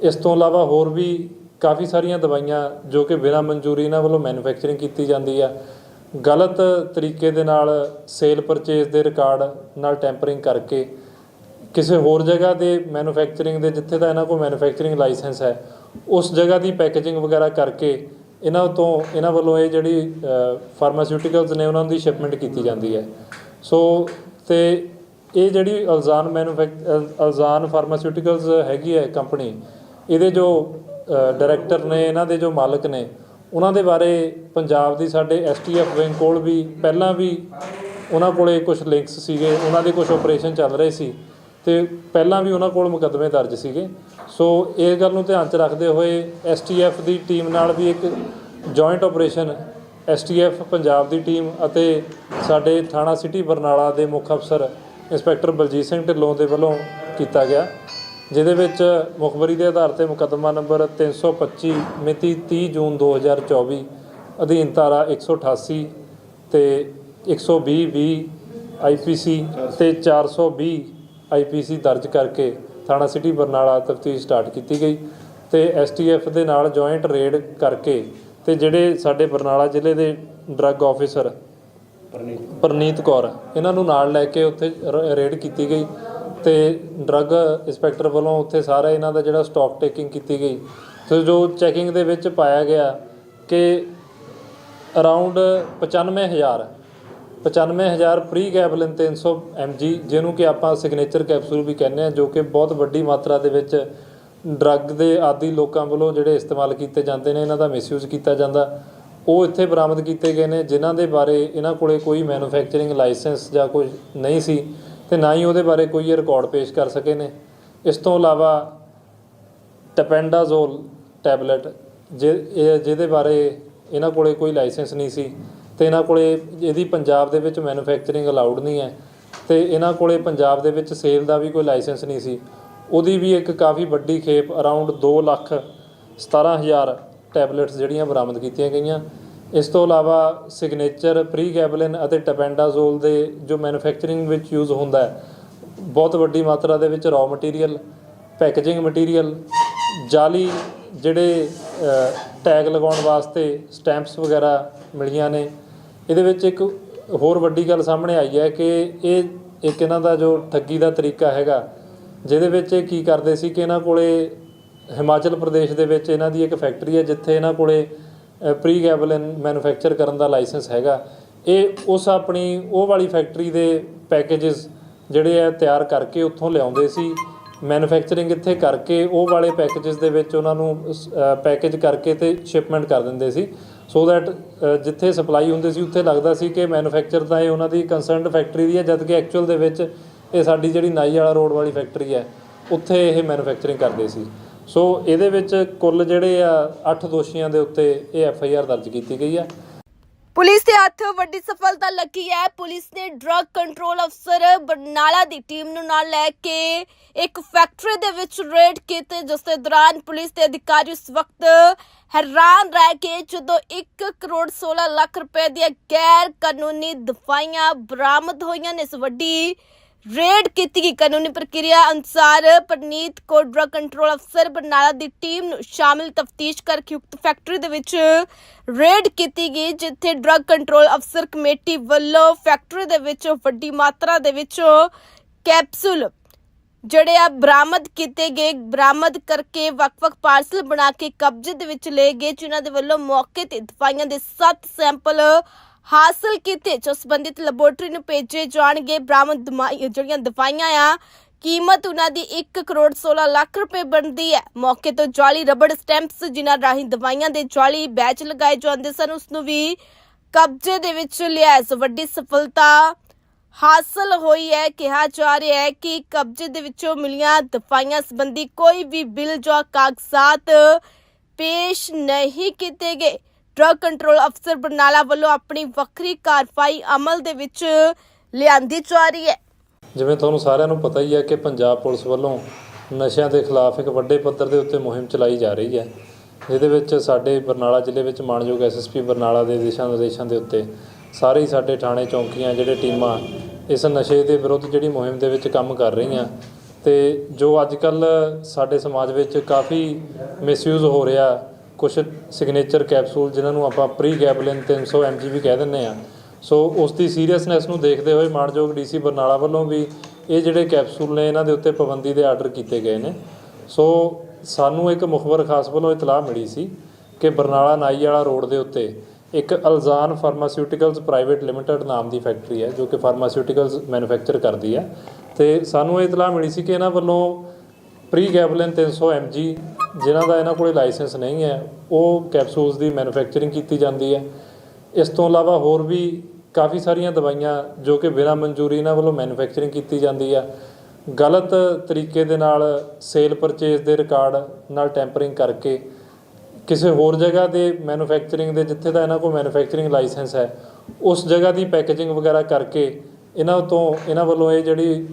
B: ਇਸ ਤੋਂ ਇਲਾਵਾ ਹੋਰ ਵੀ ਕਾਫੀ ਸਾਰੀਆਂ ਦਵਾਈਆਂ ਜੋ ਕਿ ਬਿਨਾਂ ਮਨਜ਼ੂਰੀ ਇਹਨਾਂ ਵੱਲੋਂ ਮੈਨੂਫੈਕਚਰਿੰਗ ਕੀਤੀ ਜਾਂਦੀ ਆ। ਗਲਤ ਤਰੀਕੇ ਦੇ ਨਾਲ ਸੇਲ ਪਰਚੇਸ ਦੇ ਰਿਕਾਰਡ ਨਾਲ ਟੈਂਪਰਿੰਗ ਕਰਕੇ ਕਿਸੇ ਹੋਰ ਜਗ੍ਹਾ ਦੇ ਮੈਨੂਫੈਕਚਰਿੰਗ ਦੇ, ਜਿੱਥੇ ਦਾ ਇਹਨਾਂ ਕੋਲ ਮੈਨੂਫੈਕਚਰਿੰਗ ਲਾਇਸੈਂਸ ਹੈ, ਉਸ ਜਗ੍ਹਾ ਦੀ ਪੈਕੇਜਿੰਗ ਵਗੈਰਾ ਕਰਕੇ ਇਹਨਾਂ ਤੋਂ ਇਹਨਾਂ ਵੱਲੋਂ ਇਹ ਜਿਹੜੀ ਫਾਰਮਾਸਿਊਟੀਕਲਸ ਨੇ ਉਹਨਾਂ ਦੀ ਸ਼ਿਪਮੈਂਟ ਕੀਤੀ ਜਾਂਦੀ ਹੈ। ਸੋ ਤੇ ਇਹ ਜਿਹੜੀ ਅਲਜ਼ਾਨ ਮੈਨੂਫੈਕਚਰ ਅਲਜ਼ਾਨ ਫਾਰਮਾਸਿਊਟੀਕਲਸ ਹੈਗੀ ਹੈ ਕੰਪਨੀ, ਇਹਦੇ ਜੋ ਡਾਇਰੈਕਟਰ ਨੇ, ਇਹਨਾਂ ਦੇ ਜੋ ਮਾਲਕ ਨੇ, ਉਹਨਾਂ ਦੇ ਬਾਰੇ ਪੰਜਾਬ ਦੀ ਸਾਡੇ ਐਸਟੀਐਫ ਵਿੰਗ ਕੋਲ ਵੀ ਪਹਿਲਾਂ ਵੀ ਉਹਨਾਂ ਕੋਲੇ ਕੁਝ ਲਿੰਕਸ ਸੀਗੇ, ਉਹਨਾਂ ਦੇ ਕੁਝ ਆਪਰੇਸ਼ਨ ਚੱਲ ਰਹੇ ਸੀ ਤੇ ਪਹਿਲਾਂ ਵੀ ਉਹਨਾਂ ਕੋਲ ਮੁਕੱਦਮੇ ਦਰਜ ਸੀਗੇ। ਸੋ ਇਹ ਗੱਲ ਨੂੰ ਧਿਆਨ 'ਚ ਰੱਖਦੇ ਹੋਏ ਐਸਟੀਐਫ ਦੀ ਟੀਮ ਨਾਲ ਵੀ ਇੱਕ ਜੁਆਇੰਟ ਆਪਰੇਸ਼ਨ ਐਸਟੀਐਫ ਪੰਜਾਬ ਦੀ ਟੀਮ ਅਤੇ ਸਾਡੇ ਥਾਣਾ ਸਿਟੀ ਬਰਨਾਲਾ ਦੇ ਮੁੱਖ ਅਫਸਰ ਇੰਸਪੈਕਟਰ ਬਲਜੀਤ ਸਿੰਘ ਢਿੱਲੋਂ ਦੇ ਵੱਲੋਂ ਕੀਤਾ ਗਿਆ, ਜਿਹਦੇ ਵਿੱਚ ਮੁਖਬਰੀ ਦੇ ਆਧਾਰ ਤੇ ਮੁਕੱਦਮਾ ਨੰਬਰ 325 ਮਿਤੀ 30 ਜੂਨ 2024 ਅਧੀਨ ਧਾਰਾ 188 ਤੇ 120 20 ਆਈਪੀਸੀ ਤੇ 420 ਆਈਪੀਸੀ ਦਰਜ ਕਰਕੇ ਥਾਣਾ ਸਿਟੀ ਬਰਨਾਲਾ ਤਫਤੀਸ਼ ਸਟਾਰਟ ਕੀਤੀ ਗਈ ਤੇ ਐਸਟੀਐਫ ਦੇ ਨਾਲ ਜੁਆਇੰਟ ਰੇਡ ਕਰਕੇ ਤੇ ਜਿਹੜੇ ਸਾਡੇ ਬਰਨਾਲਾ ਜ਼ਿਲ੍ਹੇ ਦੇ ਡਰੱਗ ਆਫੀਸਰ ਪਰਨੀਤ ਕੌਰ। ਇਹਨਾਂ ਨੂੰ ਨਾਲ ਲੈ ਕੇ ਉੱਥੇ ਰੇਡ ਕੀਤੀ ਗਈ ਤੇ ਡਰੱਗ ਇੰਸਪੈਕਟਰ ਵੱਲੋਂ ਉੱਥੇ ਸਾਰਾ ਇਹਨਾਂ ਦਾ ਜਿਹੜਾ ਸਟਾਕ ਟੇਕਿੰਗ ਕੀਤੀ ਗਈ ਤੇ ਜੋ ਚੈਕਿੰਗ ਦੇ ਵਿੱਚ ਪਾਇਆ ਗਿਆ ਕਿ ਅਰਾਊਂਡ 95000 95000 ਪ੍ਰੀ ਗੈਬਲਿਨ 300 mg ਜਿਹਨੂੰ ਕਿ ਆਪਾਂ ਸਿਗਨੇਚਰ ਕੈਪਸੂਲ ਵੀ ਕਹਿੰਦੇ ਆ ਜੋ ਕਿ ਬਹੁਤ ਵੱਡੀ ਮਾਤਰਾ ਦੇ ਵਿੱਚ ਡਰੱਗ ਦੇ ਆਦੀ ਲੋਕਾਂ ਵੱਲੋਂ ਜਿਹੜੇ ਇਸਤੇਮਾਲ ਕੀਤੇ ਜਾਂਦੇ ਨੇ, ਇਹਨਾਂ ਦਾ ਮਿਸਯੂਜ਼ ਕੀਤਾ ਜਾਂਦਾ। ਉਹ ਇੱਥੇ ਬਰਾਮਦ ਕੀਤੇ ਗਏ ਨੇ, ਜਿਨ੍ਹਾਂ ਦੇ ਬਾਰੇ ਇਹਨਾਂ ਕੋਲੇ ਕੋਈ ਮੈਨੂਫੈਕਚਰਿੰਗ ਲਾਇਸੈਂਸ ਜਾਂ ਕੋਈ ਨਹੀਂ ਸੀ ਤੇ ਨਾ ਹੀ ਉਹਦੇ ਬਾਰੇ ਕੋਈ ਰਿਕਾਰਡ ਪੇਸ਼ ਕਰ ਸਕੇ ਨੇ। ਇਸ ਤੋਂ ਇਲਾਵਾ ਟੈਪੈਂਡਾਜ਼ੋਲ ਟੈਬਲੇਟ ਜਿ- ਇਹ- ਜਿਹਦੇ ਬਾਰੇ ਇਹਨਾਂ ਕੋਲੇ ਕੋਈ ਲਾਇਸੈਂਸ ਨਹੀਂ ਸੀ ਤੇ ਇਹਨਾਂ ਕੋਲੇ ਇਹਦੀ ਪੰਜਾਬ ਦੇ ਵਿੱਚ ਮੈਨੂਫੈਕਚਰਿੰਗ ਅਲਾਉਡ ਨਹੀਂ ਹੈ ਤੇ ਇਹਨਾਂ ਕੋਲੇ ਪੰਜਾਬ ਦੇ ਵਿੱਚ ਸੇਲ ਦਾ ਵੀ ਕੋਈ ਲਾਇਸੈਂਸ ਨਹੀਂ ਸੀ। ਉਹਦੀ ਵੀ ਇੱਕ ਕਾਫੀ ਵੱਡੀ ਖੇਪ ਅਰਾਊਂਡ 2 ਲੱਖ 17000 ਟੈਬਲੇਟਸ ਜਿਹੜੀਆਂ ਬਰਾਮਦ ਕੀਤੀਆਂ ਗਈਆਂ। ਇਸ ਤੋਂ ਇਲਾਵਾ ਸਿਗਨੇਚਰ ਪ੍ਰੀ ਗੈਬਲਿਨ ਅਤੇ ਟੈਪੈਂਡਾਜ਼ੋਲ ਦੇ ਜੋ ਮੈਨੂਫੈਕਚਰਿੰਗ ਵਿੱਚ ਯੂਜ਼ ਹੁੰਦਾ ਹੈ, ਬਹੁਤ ਵੱਡੀ ਮਾਤਰਾ ਦੇ ਵਿੱਚ ਰॉ ਮਟੀਰੀਅਲ ਪੈਕੇਜਿੰਗ ਮਟੀਰੀਅਲ ਜਾਲੀ ਜਿਹੜੇ ਟੈਗ ਲਗਾਉਣ ਵਾਸਤੇ ਸਟੈਂਪਸ ਵਗੈਰਾ ਮਿਲੀਆਂ ਨੇ। ਇਹਦੇ ਵਿੱਚ ਇੱਕ ਹੋਰ ਵੱਡੀ ਗੱਲ ਸਾਹਮਣੇ ਆਈ ਹੈ ਕਿ ਇਹ ਇੱਕ ਇਹਨਾਂ ਦਾ ਜੋ ਠੱਗੀ ਦਾ ਤਰੀਕਾ ਹੈਗਾ ਜਿਹਦੇ ਵਿੱਚ ਇਹ ਕੀ ਕਰਦੇ ਸੀ ਕਿ ਇਹਨਾਂ ਕੋਲੇ ਹਿਮਾਚਲ ਪ੍ਰਦੇਸ਼ ਦੇ ਵਿੱਚ ਇਹਨਾਂ ਦੀ ਇੱਕ ਫੈਕਟਰੀ ਹੈ, ਜਿੱਥੇ ਇਹਨਾਂ ਕੋਲੇ ਪ੍ਰੀ ਗੈਬਲਿਨ ਮੈਨੂਫੈਕਚਰ ਕਰਨ ਦਾ ਲਾਇਸੈਂਸ ਹੈਗਾ। ਇਹ ਉਸ ਆਪਣੀ, ਉਹ ਵਾਲੀ ਫੈਕਟਰੀ ਦੇ ਪੈਕੇजेस ਜਿਹੜੇ ਆ ਤਿਆਰ ਕਰਕੇ ਉੱਥੋਂ ਲਿਆਉਂਦੇ ਸੀ। ਮੈਨੂਫੈਕਚਰਿੰਗ ਇੱਥੇ ਕਰਕੇ ਉਹ ਵਾਲੇ ਪੈਕੇजेस ਦੇ ਵਿੱਚ ਉਹਨਾਂ ਨੂੰ ਪੈਕੇਜ ਕਰਕੇ ਤੇ ਸ਼ਿਪਮੈਂਟ ਕਰ ਦਿੰਦੇ ਸੀ। ਸੋ ਦੈਟ ਜਿੱਥੇ ਸਪਲਾਈ ਹੁੰਦੀ ਸੀ, ਉੱਥੇ ਲੱਗਦਾ ਸੀ ਕਿ ਮੈਨੂਫੈਕਚਰ ਤਾਂ ਇਹ ਉਹਨਾਂ ਦੀ ਕੰਸਰਨਡ ਫੈਕਟਰੀ ਦੀ ਹੈ, ਜਦਕਿ ਐਕਚੁਅਲ ਦੇ ਵਿੱਚ ਇਹ ਸਾਡੀ ਜਿਹੜੀ ਨਾਈ ਵਾਲਾ ਰੋਡ ਵਾਲੀ ਫੈਕਟਰੀ ਹੈ, ਉੱਥੇ ਇਹ ਮੈਨੂਫੈਕਚਰਿੰਗ ਕਰਦੇ ਸੀ। ਸੋ ਇਹਦੇ ਵਿੱਚ ਕੁੱਲ ਜਿਹੜੇ ਆ 8 ਦੋਸ਼ੀਆਂ ਦੇ ਉੱਤੇ ਇਹ ਐਫ ਆਈ ਆਰ ਦਰਜ ਕੀਤੀ ਗਈ ਹੈ
A: ਪੁਲਿਸ ਦੇ ਹੱਥ ਵੱਡੀ ਸਫਲਤਾ ਲੱਗੀ ਹੈ। ਪੁਲਿਸ ਨੇ ਡਰੱਗ ਕੰਟਰੋਲ ਅਫਸਰ ਬਰਨਾਲਾ ਦੀ ਟੀਮ ਨੂੰ ਨਾਲ ਲੈ ਕੇ ਇੱਕ ਫੈਕਟਰੀ ਦੇ ਵਿੱਚ ਰੇਡ ਕੀਤੇ, ਜਿਸ ਦੇ ਦੌਰਾਨ ਪੁਲਿਸ ਦੇ ਅਧਿਕਾਰੀ ਉਸ ਵਕਤ ਹੈਰਾਨ ਰਹਿ ਕੇ ਜਦੋਂ 1 ਕਰੋੜ 16 ਲੱਖ ਰੁਪਏ ਦੀਆਂ ਗੈਰ ਕਾਨੂੰਨੀ ਦਵਾਈਆਂ ਬਰਾਮਦ ਹੋਈਆਂ ਨੇ। ਇਸ ਵੱਡੀ ਰੇਡ ਕੀਤੀ ਗਈ। ਕਾਨੂੰਨੀ ਪ੍ਰਕਿਰਿਆ ਅਨੁਸਾਰ ਪ੍ਰਨੀਤ ਕੋ ਡਰੱਗ ਕੰਟਰੋਲ ਅਫਸਰ ਬਰਨਾਲਾ ਦੀ ਟੀਮ ਨੂੰ ਸ਼ਾਮਿਲ ਤਫਤੀਸ਼ ਕਰਕੇ ਉਕਤ ਫੈਕਟਰੀ ਦੇ ਵਿੱਚ ਰੇਡ ਕੀਤੀ ਗਈ, ਜਿੱਥੇ ਡਰੱਗ ਕੰਟਰੋਲ ਅਫਸਰ ਕਮੇਟੀ ਵੱਲੋਂ ਫੈਕਟਰੀ ਦੇ ਵਿੱਚ ਵੱਡੀ ਮਾਤਰਾ ਦੇ ਵਿੱਚ ਕੈਪਸੂਲ ਜਿਹੜੇ ਆ ਬਰਾਮਦ ਕੀਤੇ ਗਏ। ਬਰਾਮਦ ਕਰਕੇ ਵੱਖ-ਵੱਖ ਪਾਰਸਲ ਬਣਾ ਕੇ ਕਬਜ਼ੇ ਦੇ ਵਿੱਚ ਲਏ ਗਏ, ਜਿਨ੍ਹਾਂ ਦੇ ਵੱਲੋਂ ਮੌਕੇ ਤੇ ਦਵਾਈਆਂ ਦੇ 7 ਸੈਂਪਲ ਹਾਸਲ ਕੀਤੇ, ਜੋ ਸੰਬੰਧਿਤ ਲੈਬੋਰੇਟਰੀ ਨੂੰ ਭੇਜੇ ਜਾਣਗੇ। ਬਰਾਮਦ ਜਿਹੜੀਆਂ ਦਵਾਈਆਂ ਆ, ਕੀਮਤ ਉਹਨਾਂ ਦੀ 1 ਕਰੋੜ 16 ਲੱਖ ਰੁਪਏ ਬਣਦੀ ਹੈ। ਮੌਕੇ ਤੋਂ ਜਾਲੀ ਰਬੜ ਸਟੈਂਪਸ, ਜਿਨ੍ਹਾਂ ਰਾਹੀਂ ਦਵਾਈਆਂ ਦੇ ਜਾਲੀ ਬੈਚ ਲਗਾਏ ਜਾਂਦੇ ਸਨ, ਉਸ ਨੂੰ ਵੀ ਕਬਜ਼ੇ ਦੇ ਵਿੱਚ ਲਿਆ। ਇਸ ਵੱਡੀ ਸਫਲਤਾ ਹਾਸਲ ਹੋਈ ਹੈ, ਕਿਹਾ ਜਾ ਰਿਹਾ ਹੈ ਕਿ ਕਬਜ਼ੇ ਦੇ ਵਿੱਚੋਂ ਮਿਲੀਆਂ ਦਵਾਈਆਂ ਸੰਬੰਧੀ ਕੋਈ ਵੀ ਬਿੱਲ ਜਾਂ ਕਾਗਜ਼ਾਤ ਪੇਸ਼ ਨਹੀਂ ਕੀਤੇ ਗਏ। ਡਰੱਗ ਕੰਟਰੋਲ ਅਫਸਰ ਬਰਨਾਲਾ ਵੱਲੋਂ ਆਪਣੀ ਵੱਖਰੀ ਕਾਰਵਾਈ ਅਮਲ ਦੇ ਵਿੱਚ ਲਿਆਂਦੀ ਜਾ ਰਹੀ ਹੈ।
B: ਜਿਵੇਂ ਤੁਹਾਨੂੰ ਸਾਰਿਆਂ ਨੂੰ ਪਤਾ ਹੀ ਹੈ ਕਿ ਪੰਜਾਬ ਪੁਲਿਸ ਵੱਲੋਂ ਨਸ਼ਿਆਂ ਦੇ ਖਿਲਾਫ ਇੱਕ ਵੱਡੇ ਪੱਧਰ ਦੇ ਉੱਤੇ ਮੁਹਿੰਮ ਚਲਾਈ ਜਾ ਰਹੀ ਹੈ। ਜਿਹਦੇ ਵਿੱਚ ਸਾਡੇ ਬਰਨਾਲਾ ਜ਼ਿਲ੍ਹੇ ਵਿੱਚ ਮਾਨਯੋਗ ਐਸਐਸਪੀ ਬਰਨਾਲਾ ਦੇ ਦਿਸ਼ਾ ਨਿਰਦੇਸ਼ਾਂ ਦੇ ਉੱਤੇ ਸਾਰੇ ਹੀ ਸਾਡੇ ਥਾਣੇ, ਚੌਂਕੀਆਂ ਜਿਹੜੇ ਟੀਮਾਂ ਇਸ ਨਸ਼ੇ ਦੇ ਵਿਰੁੱਧ ਜਿਹੜੀ ਮੁਹਿੰਮ ਦੇ ਵਿੱਚ ਕੰਮ ਕਰ ਰਹੀਆਂ ਤੇ ਜੋ ਅੱਜ ਕੱਲ ਸਾਡੇ ਸਮਾਜ ਵਿੱਚ ਕਾਫੀ ਮਿਸਯੂਜ਼ ਹੋ ਰਿਹਾ ਕੁਝ ਸਿਗਨੇਚਰ ਕੈਪਸੂਲ ਜਿਨ੍ਹਾਂ ਨੂੰ ਆਪਾਂ ਪ੍ਰੀ ਗੈਬਲਿਨ 300 mg ਵੀ ਕਹਿ ਦਿੰਦੇ ਆ ਸੋ ਉਸ ਦੀ ਸੀਰੀਅਸਨੈਸ ਨੂੰ ਦੇਖਦੇ ਹੋਏ ਮਾਨਯੋਗ ਡੀਸੀ ਬਰਨਾਲਾ ਵੱਲੋਂ ਵੀ ਇਹ ਜਿਹੜੇ ਕੈਪਸੂਲ ਨੇ, ਇਹਨਾਂ ਦੇ ਉੱਤੇ ਪਾਬੰਦੀ ਦੇ ਆਰਡਰ ਕੀਤੇ ਗਏ ਨੇ। ਸੋ ਸਾਨੂੰ ਇੱਕ ਮੁਖਬਰ ਖਾਸ ਵੱਲੋਂ ਇਤਲਾਹ ਮਿਲੀ ਸੀ ਕਿ ਬਰਨਾਲਾ ਨਾਈ ਵਾਲਾ ਰੋਡ ਦੇ ਉੱਤੇ ਇੱਕ ਅਲਜ਼ਾਨ ਫਾਰਮਾਸਿਊਟੀਕਲਸ ਪ੍ਰਾਈਵੇਟ ਲਿਮਟਿਡ ਨਾਮ ਦੀ ਫੈਕਟਰੀ ਹੈ, ਜੋ ਕਿ ਫਾਰਮਾਸਿਊਟੀਕਲਸ ਮੈਨੂਫੈਕਚਰ ਕਰਦੀ ਹੈ। ਤੇ ਸਾਨੂੰ ਇਹ ਇਤਲਾਹ ਮਿਲੀ ਸੀ ਕਿ ਇਹਨਾਂ ਵੱਲੋਂ ਪ੍ਰੀ ਗੈਬਲਿਨ 300 mg ਜਿਨ੍ਹਾਂ ਦਾ ਇਹਨਾਂ ਕੋਲੇ ਲਾਇਸੈਂਸ ਨਹੀਂ ਹੈ, ਉਹ ਕੈਪਸੂਲਸ ਦੀ ਮੈਨੂਫੈਕਚਰਿੰਗ ਕੀਤੀ ਜਾਂਦੀ ਹੈ। ਇਸ ਤੋਂ ਇਲਾਵਾ ਹੋਰ ਵੀ ਕਾਫੀ ਸਾਰੀਆਂ ਦਵਾਈਆਂ ਜੋ ਕਿ ਬਿਨਾਂ ਮਨਜ਼ੂਰੀ ਇਹਨਾਂ ਵੱਲੋਂ ਮੈਨੂਫੈਕਚਰਿੰਗ ਕੀਤੀ ਜਾਂਦੀ ਆ। ਗਲਤ ਤਰੀਕੇ ਦੇ ਨਾਲ ਸੇਲ ਪਰਚੇਸ ਦੇ ਰਿਕਾਰਡ ਨਾਲ ਟੈਂਪਰਿੰਗ ਕਰਕੇ ਕਿਸੇ ਹੋਰ ਜਗ੍ਹਾ ਦੇ ਮੈਨੂਫੈਕਚਰਿੰਗ ਦੇ, ਜਿੱਥੇ ਦਾ ਇਹਨਾਂ ਕੋਲ ਮੈਨੂਫੈਕਚਰਿੰਗ ਲਾਇਸੈਂਸ ਹੈ, ਉਸ ਜਗ੍ਹਾ ਦੀ ਪੈਕੇਜਿੰਗ ਵਗੈਰਾ ਕਰਕੇ ਇਹਨਾਂ ਤੋਂ ਇਹਨਾਂ ਵੱਲੋਂ ਇਹ ਜਿਹੜੀ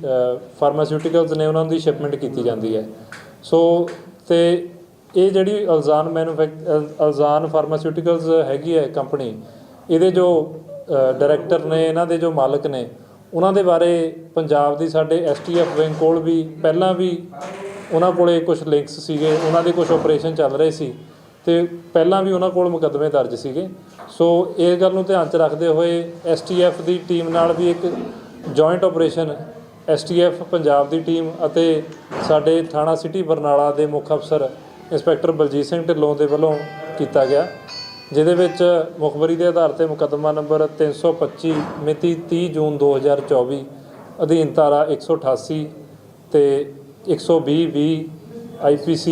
B: ਫਾਰਮਾਸਿਊਟੀਕਲਸ ਨੇ ਉਹਨਾਂ ਦੀ ਸ਼ਿਪਮੈਂਟ ਕੀਤੀ ਜਾਂਦੀ ਹੈ। ਸੋ ਤੇ ਇਹ ਜਿਹੜੀ ਅਲਜ਼ਾਨ ਮੈਨੂਫੈਕ ਅਲਜ਼ਾਨ ਫਾਰਮਾਸਿਊਟੀਕਲਸ ਹੈਗੀ ਹੈ ਕੰਪਨੀ ਇਹਦੇ ਜੋ ਡਾਇਰੈਕਟਰ ਨੇ, ਇਹਨਾਂ ਦੇ ਜੋ ਮਾਲਕ ਨੇ, ਉਹਨਾਂ ਦੇ ਬਾਰੇ ਪੰਜਾਬ ਦੀ ਸਾਡੇ ਐਸਟੀਐਫ ਵਿੰਗ ਕੋਲ ਵੀ ਪਹਿਲਾਂ ਵੀ ਉਹਨਾਂ ਕੋਲੇ ਕੁਝ ਲਿੰਕਸ ਸੀਗੇ, ਉਹਨਾਂ ਦੇ ਕੁਝ ਆਪਰੇਸ਼ਨ ਚੱਲ ਰਹੇ ਸੀ, ਤੇ ਪਹਿਲਾਂ ਵੀ ਉਹਨਾਂ ਕੋਲ ਮੁਕੱਦਮੇ ਦਰਜ ਸੀਗੇ। ਸੋ ਇਹ ਗੱਲ ਨੂੰ ਧਿਆਨ 'ਚ ਰੱਖਦੇ ਹੋਏ ਐਸਟੀਐਫ ਦੀ ਟੀਮ ਨਾਲ ਵੀ ਇੱਕ ਜੁਆਇੰਟ ਆਪਰੇਸ਼ਨ ਐਸਟੀਐਫ ਪੰਜਾਬ ਦੀ ਟੀਮ ਅਤੇ ਸਾਡੇ ਥਾਣਾ ਸਿਟੀ ਬਰਨਾਲਾ ਦੇ ਮੁੱਖ ਅਫਸਰ ਇੰਸਪੈਕਟਰ ਬਲਜੀਤ ਸਿੰਘ ਢਿੱਲੋਂ ਦੇ ਵੱਲੋਂ ਕੀਤਾ ਗਿਆ, ਜਿਹਦੇ ਵਿੱਚ ਮੁਖਬਰੀ ਦੇ ਆਧਾਰ ਤੇ ਮੁਕੱਦਮਾ ਨੰਬਰ 325 ਮਿਤੀ 30 ਜੂਨ 2024 ਅਧੀਨ ਧਾਰਾ 188 ਤੇ 120 ਵੀ ਆਈਪੀਸੀ